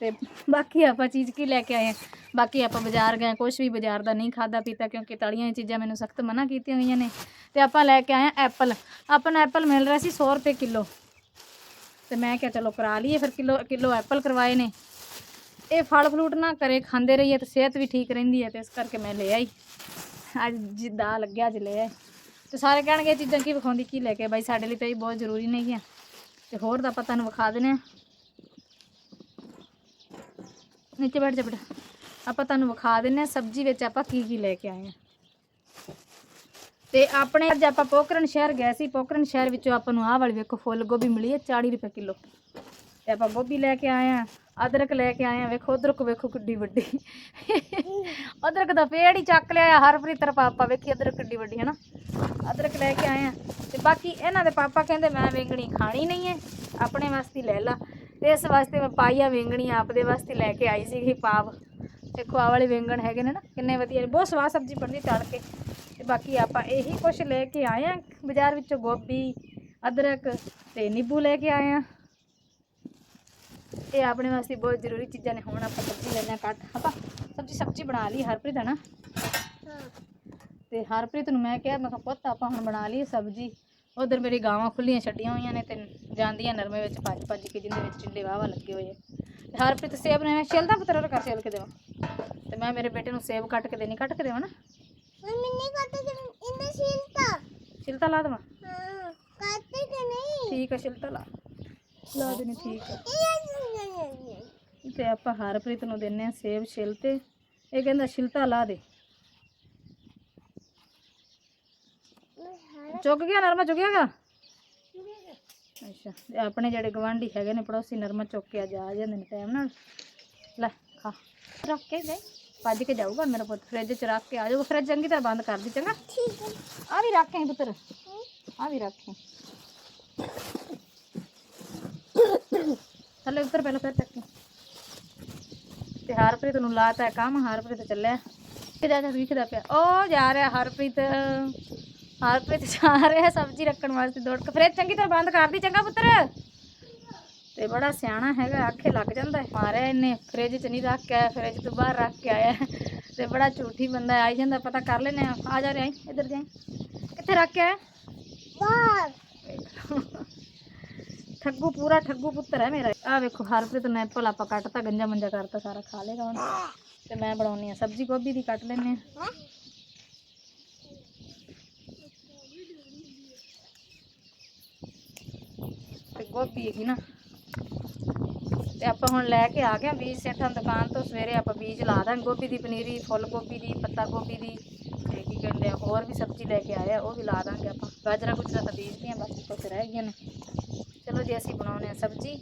ਤੇ ਬਾਕੀ ਆਪਾਂ ਚੀਜ਼ ਕੀ ਲੈ ਕੇ ਆਏ ਹਾਂ? ਬਾਕੀ ਆਪਾਂ ਬਾਜ਼ਾਰ ਗਏ ਕੁਝ ਵੀ ਬਾਜ਼ਾਰ ਦਾ ਨਹੀਂ ਖਾਦਾ ਪੀਤਾ, ਕਿਉਂਕਿ ਤਲੀਆਂ ਹੋਈਆਂ ਚੀਜ਼ਾਂ ਮੈਨੂੰ ਸਖਤ ਮਨਾ ਕੀਤੀਆਂ ਗਈਆਂ ਨੇ। ਤੇ ਆਪਾਂ ਲੈ ਕੇ ਆਏ ਹਾਂ ਐਪਲ। ਆਪਾਂ ਨੂੰ ਐਪਲ ਮਿਲ ਰਿਹਾ ਸੀ 100 ਰੁਪਏ ਕਿਲੋ। ਤੇ ਮੈਂ ਕਿਹਾ ਚਲੋ ਕਰਾ ਲਈਏ, ਫਿਰ ਕਿਲੋ ਕਿਲੋ ਐਪਲ ਕਰਵਾਏ ਨੇ। ਇਹ ਫਲ ਫਲੂਟ ਨਾ ਕਰੇ ਖਾਂਦੇ ਰਹੀਏ ਤੇ ਸਿਹਤ ਵੀ ਠੀਕ ਰਹਿੰਦੀ ਹੈ ਤੇ ਇਸ ਕਰਕੇ ਮੈਂ ਲੈ ਆਈ। ਅੱਜ ਜਿੱਦਾਂ ਲੱਗਿਆ ਅੱਜ ਲੈ ਆਈ ਤੇ ਸਾਰੇ ਕਹਿਣਗੇ ਇਹ ਚੀਜ਼ਾਂ ਕੀ ਵਿਖਾਉਂਦੀ, ਕੀ ਲੈ ਕੇ ਬਾਈ, ਸਾਡੇ ਲਈ ਤਾਂ ਇਹ ਬਹੁਤ ਜ਼ਰੂਰੀ ਨਹੀਂ ਹੈ। ਤੇ ਹੋਰ ਦਾ ਆਪਾਂ ਤੁਹਾਨੂੰ ਵਿਖਾ ਦਿੰਦੇ ਆ ਨੀਚੇ ਬੈਠ ਜਾ ਬੇਟਾ। ਆਪਾਂ ਤੁਹਾਨੂੰ ਵਿਖਾ ਦਿੰਦੇ ਆ ਸਬਜ਼ੀ ਵਿੱਚ ਆਪਾਂ ਕੀ ਕੀ ਲੈ ਕੇ ਆਏ ਆ ਤੇ ਆਪਣੇ ਅੱਜ ਆਪਾਂ ਪੋਕਰਨ ਸ਼ਹਿਰ ਗਏ ਸੀ, ਪੋਕਰਨ ਸ਼ਹਿਰ ਵਿੱਚੋਂ ਆਪਾਂ ਨੂੰ ਆਹ ਵਾਲੀ ਵੇਖੋ ਫੁੱਲ ਗੋਭੀ ਮਿਲੀ ਹੈ 40 ਰੁਪਏ ਕਿਲੋ। ਤੇ ਆਪਾਂ ਗੋਭੀ ਲੈ ਕੇ ਆਏ ਆ ਅਦਰਕ ਲੈ ਕੇ ਆਏ ਆ ਵੇਖੋ, ਅਦਰਕ ਵੇਖੋ ਕਿੱਡੀ ਵੱਡੀ। ਅਦਰਕ ਦਾ ਪੇੜ ਹੀ ਚੱਕ ਲਿਆ ਹਰਪ੍ਰੀਤ ਤੇਰਾ ਪਾਪਾ ਵੇਖੀ ਅਦਰਕ ਕਿੱਡੀ ਵੱਡੀ ਹੈ ਨਾ ਅਦਰਕ ਲੈ ਕੇ ਆਏ ਆ ਤੇ ਬਾਕੀ ਇਹਨਾਂ ਦੇ ਪਾਪਾ ਕਹਿੰਦੇ ਮੈਂ ਵੇਂਗਣੀ ਖਾਣੀ ਨਹੀਂ ਹੈ, ਆਪਣੇ ਵਾਸਤੇ ਲੈ ਲਾ। ਤੇ ਇਸ ਵਾਸਤੇ ਮੈਂ ਪਾਈਆ ਵੇਂਗਣੀ ਆਪਦੇ ਵਾਸਤੇ ਲੈ ਕੇ ਆਈ ਸੀਗੀ ਪਾਪ ਦੇਖੋ ਆਹ ਵਾਲੇ ਵੇਂਗਣ ਹੈਗੇ ਨੇ ਨਾ, ਕਿੰਨੇ ਵਧੀਆ ਨੇ। ਬਹੁਤ ਸਵਾਦ ਸਬਜ਼ੀ ਬਣਦੀ ਤੜ ਕੇ ਤੇ ਬਾਕੀ ਆਪਾਂ ਇਹੀ ਕੁਝ ਲੈ ਕੇ ਆਏ ਆ। ਬਾਜ਼ਾਰ ਵਿੱਚੋਂ ਗੋਭੀ, ਅਦਰਕ ਤੇ ਨਿੰਬੂ ਲੈ ਕੇ ਆਏ ਆ। ਇਹ ਆਪਣੇ ਵਾਸਤੇ ਬਹੁਤ ਜ਼ਰੂਰੀ ਚੀਜ਼ਾਂ ਨੇ। ਹੁਣ ਆਪਾਂ ਸਬਜ਼ੀ ਲੈਣਾ ਕੱਟ। ਆਪਾਂ ਸਬਜ਼ੀ ਸਬਜ਼ੀ ਬਣਾ ਲਈ ਹਰਪ੍ਰੀਤ ਹੈ ਨਾ ਤੇ ਹਰਪ੍ਰੀਤ ਨੂੰ ਮੈਂ ਕਿਹਾ ਮੈਂ ਕਿਹਾ, ਪੁੱਤ, ਆਪਾਂ ਹੁਣ ਬਣਾ ਲਈ ਸਬਜ਼ੀ। ਉਧਰ ਮੇਰੀ ਗਾਵਾਂ ਖੁੱਲੀਆਂ ਛੱਡੀਆਂ ਹੋਈਆਂ ਨੇ ਤੇ ਜਾਂਦੀਆਂ ਨਰਮੇ ਵਿੱਚ ਭੱਜ ਭੱਜ ਕੇ ਜਿੰਦੇ ਵਿੱਚ ਟਿੰਡੇ ਵਾਵਾ ਲੱਗੇ ਹੋਏ ਆ। ਤੇ ਹਰਪ੍ਰੀਤ ਸੇਬ ਨੇ ਮੈਂ ਛਿਲਦਾ ਪੁੱਤਰ ਕਰ, ਛਿਲ ਕੇ ਦੇਵਾਂ। ਤੇ ਮੈਂ ਮੇਰੇ ਬੇਟੇ ਨੂੰ ਸੇਬ ਕੱਟ ਕੇ ਦੇਣੀ। ਕੱਟ ਕੇ ਦੇਵਾਂ ਨਾ? ਮੰਮੀ ਨਹੀਂ ਕਰਦੇ ਕਿ ਇੰਨਾ ਸ਼ੀਲਤਾ ਛਿਲਤਾ ਲਾ ਦੇਵਾਂ ਹਾਂ ਕਰਦੇ ਕਿ ਨਹੀਂ ਠੀਕ ਹੈ ਛਿਲਤਾ ਲਾ ਲਾ ਦੇਣੀ ਠੀਕ ਹੈ ਇਹ ਤੇ ਆਪਾਂ ਹਰਪ੍ਰੀਤ ਨੂੰ ਦਿੰਨੇ ਆ ਸੇਬ ਛਿਲ ਤੇ ਇਹ ਕਹਿੰਦਾ ਛਿਲਤਾ ਲਾ ਦੇ ਚੁੱਕ ਗਿਆ ਨਰਮਾ ਚੁੱਕ ਗਿਆ ਅੱਛਾ ਤੇ ਆਪਣੇ ਜਿਹੜੇ ਗਵਾਂਢੀ ਹੈਗੇ ਨੇ ਪੜੋਸੀ ਨਰਮਾ ਚੁੱਕ ਕੇ ਅੱਜ ਆ ਜਾਂਦੇ ਨੇ ਟਾਈਮ ਨਾਲ ਲੈ ਖਾ ਰੱਖ ਕੇ ਦੇ ਭੱਜ ਕੇ ਜਾਊਗਾ ਮੇਰਾ ਪੁੱਤ ਫ੍ਰਿਜ 'ਚ ਰੱਖ ਕੇ ਆ ਜਾਊਗਾ। ਫ੍ਰਿਜ ਚੰਗੀ ਤਰ੍ਹਾਂ ਬੰਦ ਕਰ ਦੀ ਚੰਗਾ? ਠੀਕ ਹੈ। ਆ ਵੀ ਰੱਖੇ ਪੁੱਤਰ। ਆ ਵੀ ਰੱਖੇ ਥੱਲੇ ਉੱਤਰ ਪਹਿਲਾਂ ਫਿਰ ਚੱਕੀ ਤੇ ਹਰਪ੍ਰੀਤ ਨੂੰ ਲਾਤਾ ਕੰਮ ਹਰਪ੍ਰੀਤ ਚੱਲਿਆ। ਕਿਹਦਾ ਜਾ ਵਿਖਦਾ ਪਿਆ? ਉਹ ਜਾ ਰਿਹਾ ਹਰਪ੍ਰੀਤ। ਹਰਪ੍ਰੀਤ ਜਾ ਰਿਹਾ ਸਬਜ਼ੀ ਰੱਖਣ ਵਾਸਤੇ ਦੌੜ ਕੇ ਫ੍ਰਿਜ ਚੰਗੀ ਤਰ੍ਹਾਂ ਬੰਦ ਕਰ ਦੀ ਚੰਗਾ ਪੁੱਤਰ। ਤੇ ਬੜਾ ਸਿਆਣਾ ਹੈਗਾ ਆਖੇ ਲੱਗ ਜਾਂਦਾ ਹੈ ਮਾਰਿਆ ਇਹਨੇ ਫ੍ਰਿਜ 'ਚ ਨਹੀਂ ਰੱਖ ਕੇ ਆਇਆ ਫ੍ਰਿਜ ਤੋਂ ਬਾਹਰ ਰੱਖ ਕੇ ਆਇਆ ਹੈ। ਤੇ ਬੜਾ ਝੂਠੀ ਬੰਦਾ ਹੈ, ਆਈ ਜਾਂਦਾ ਪਤਾ ਕਰ ਲੈਨੇ ਆ ਆ ਜਾ ਰਿਹਾ ਇੱਧਰ ਜਾਈ। ਕਿੱਥੇ ਰੱਖ ਕੇ ਆਇਆ? ਬਾਹਰ। ਠੱਗੂ ਪੂਰਾ ਠੱਗੂ ਪੁੱਤਰ ਹੈ ਮੇਰਾ। ਆ ਵੇਖੋ ਹਰਪ੍ਰੀਤ ਨੇ ਐਪਲ ਆਪਾਂ ਕੱਟਤਾ ਗੰਜਾ ਮੰਜਾ ਕਰਤਾ ਸਾਰਾ ਖਾ ਲੇਗਾ ਹੁਣ। ਤੇ ਮੈਂ ਬਣਾਉਣੀ ਆ ਸਬਜ਼ੀ ਗੋਭੀ ਦੀ ਕੱਟ ਲੈਨੇ ਆ ਤੇ ਗੋਭੀ ਹੈਗੀ ਨਾ ਤੇ ਆਪਾਂ ਹੁਣ ਲੈ ਕੇ ਆ ਗਏ ਬੀਜ ਸੇਠਾਂ ਦੁਕਾਨ ਤੋਂ। ਸਵੇਰੇ ਆਪਾਂ ਬੀਜ ਲਾ ਦਾਂਗੇ ਗੋਭੀ ਦੀ ਪਨੀਰੀ ਫੁੱਲ ਗੋਭੀ ਦੀ ਪੱਤਾ ਗੋਭੀ ਦੀ ਤੇ ਕੀ ਕਹਿੰਦੇ ਆ ਹੋਰ ਵੀ ਸਬਜ਼ੀ ਲੈ ਕੇ ਆਏ ਆ ਉਹ ਵੀ ਲਾ ਦਾਂਗੇ ਆਪਾਂ। ਗਾਜਰਾਂ ਗੁਜਰਾਂ ਤਾਂ ਬੀਜਦੀਆਂ ਬਾਕੀ ਕੁਛ ਰਹਿ ਗਈਆਂ ਨੇ। ਚਲੋ ਜੀ ਅਸੀਂ ਬਣਾਉਨੇ ਆ ਸਬਜ਼ੀ।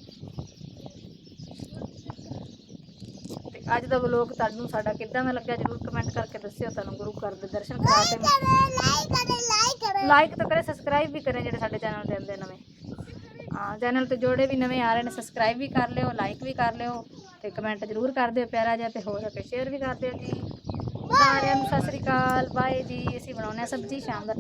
ਤੇ ਅੱਜ ਦਾ ਵਲੋਗ ਤੁਹਾਨੂੰ ਸਾਡਾ ਕਿੱਦਾਂ ਦਾ ਲੱਗਾ ਜਰੂਰ ਕਮੈਂਟ ਕਰਕੇ ਦੱਸਿਓ ਤੁਹਾਨੂੰ ਗੁਰੂ ਘਰ ਦੇ ਦਰਸ਼ਨ ਕਰਾ ਕੇ ਲਾਈਕ ਕਰੇ ਲਾਈਕ ਕਰੇ ਲਾਈਕ ਤਾਂ ਕਰੇ ਸਬਸਕ੍ਰਾਈਬ ਵੀ ਕਰੇ ਜਿਹੜੇ ਸਾਡੇ ਚੈਨਲ ਤੇ ਆਉਂਦੇ ਨਵੇਂ। ਹਾਂ ਚੈਨਲ ਤੇ ਜੋੜੇ ਵੀ ਨਵੇਂ ਆ ਰਹੇ ਨੇ ਸਬਸਕ੍ਰਾਈਬ ਵੀ ਕਰ ਲਿਓ ਲਾਈਕ ਵੀ ਕਰ ਲਿਓ ਤੇ ਕਮੈਂਟ ਜ਼ਰੂਰ ਕਰ ਦਿਓ ਪਿਆਰਾ ਜਿਹਾ ਤੇ ਹੋ ਸਕੇ ਸ਼ੇਅਰ ਵੀ ਕਰ ਦਿਓ ਜੀ। ਸਾਰਿਆਂ ਨੂੰ ਸਤਿ ਸ੍ਰੀ ਅਕਾਲ ਬਾਏ ਜੀ, ਅਸੀਂ ਬਣਾਉਂਦੇ ਹਾਂ ਸਬਜ਼ੀ ਸ਼ਾਮ ਦਾ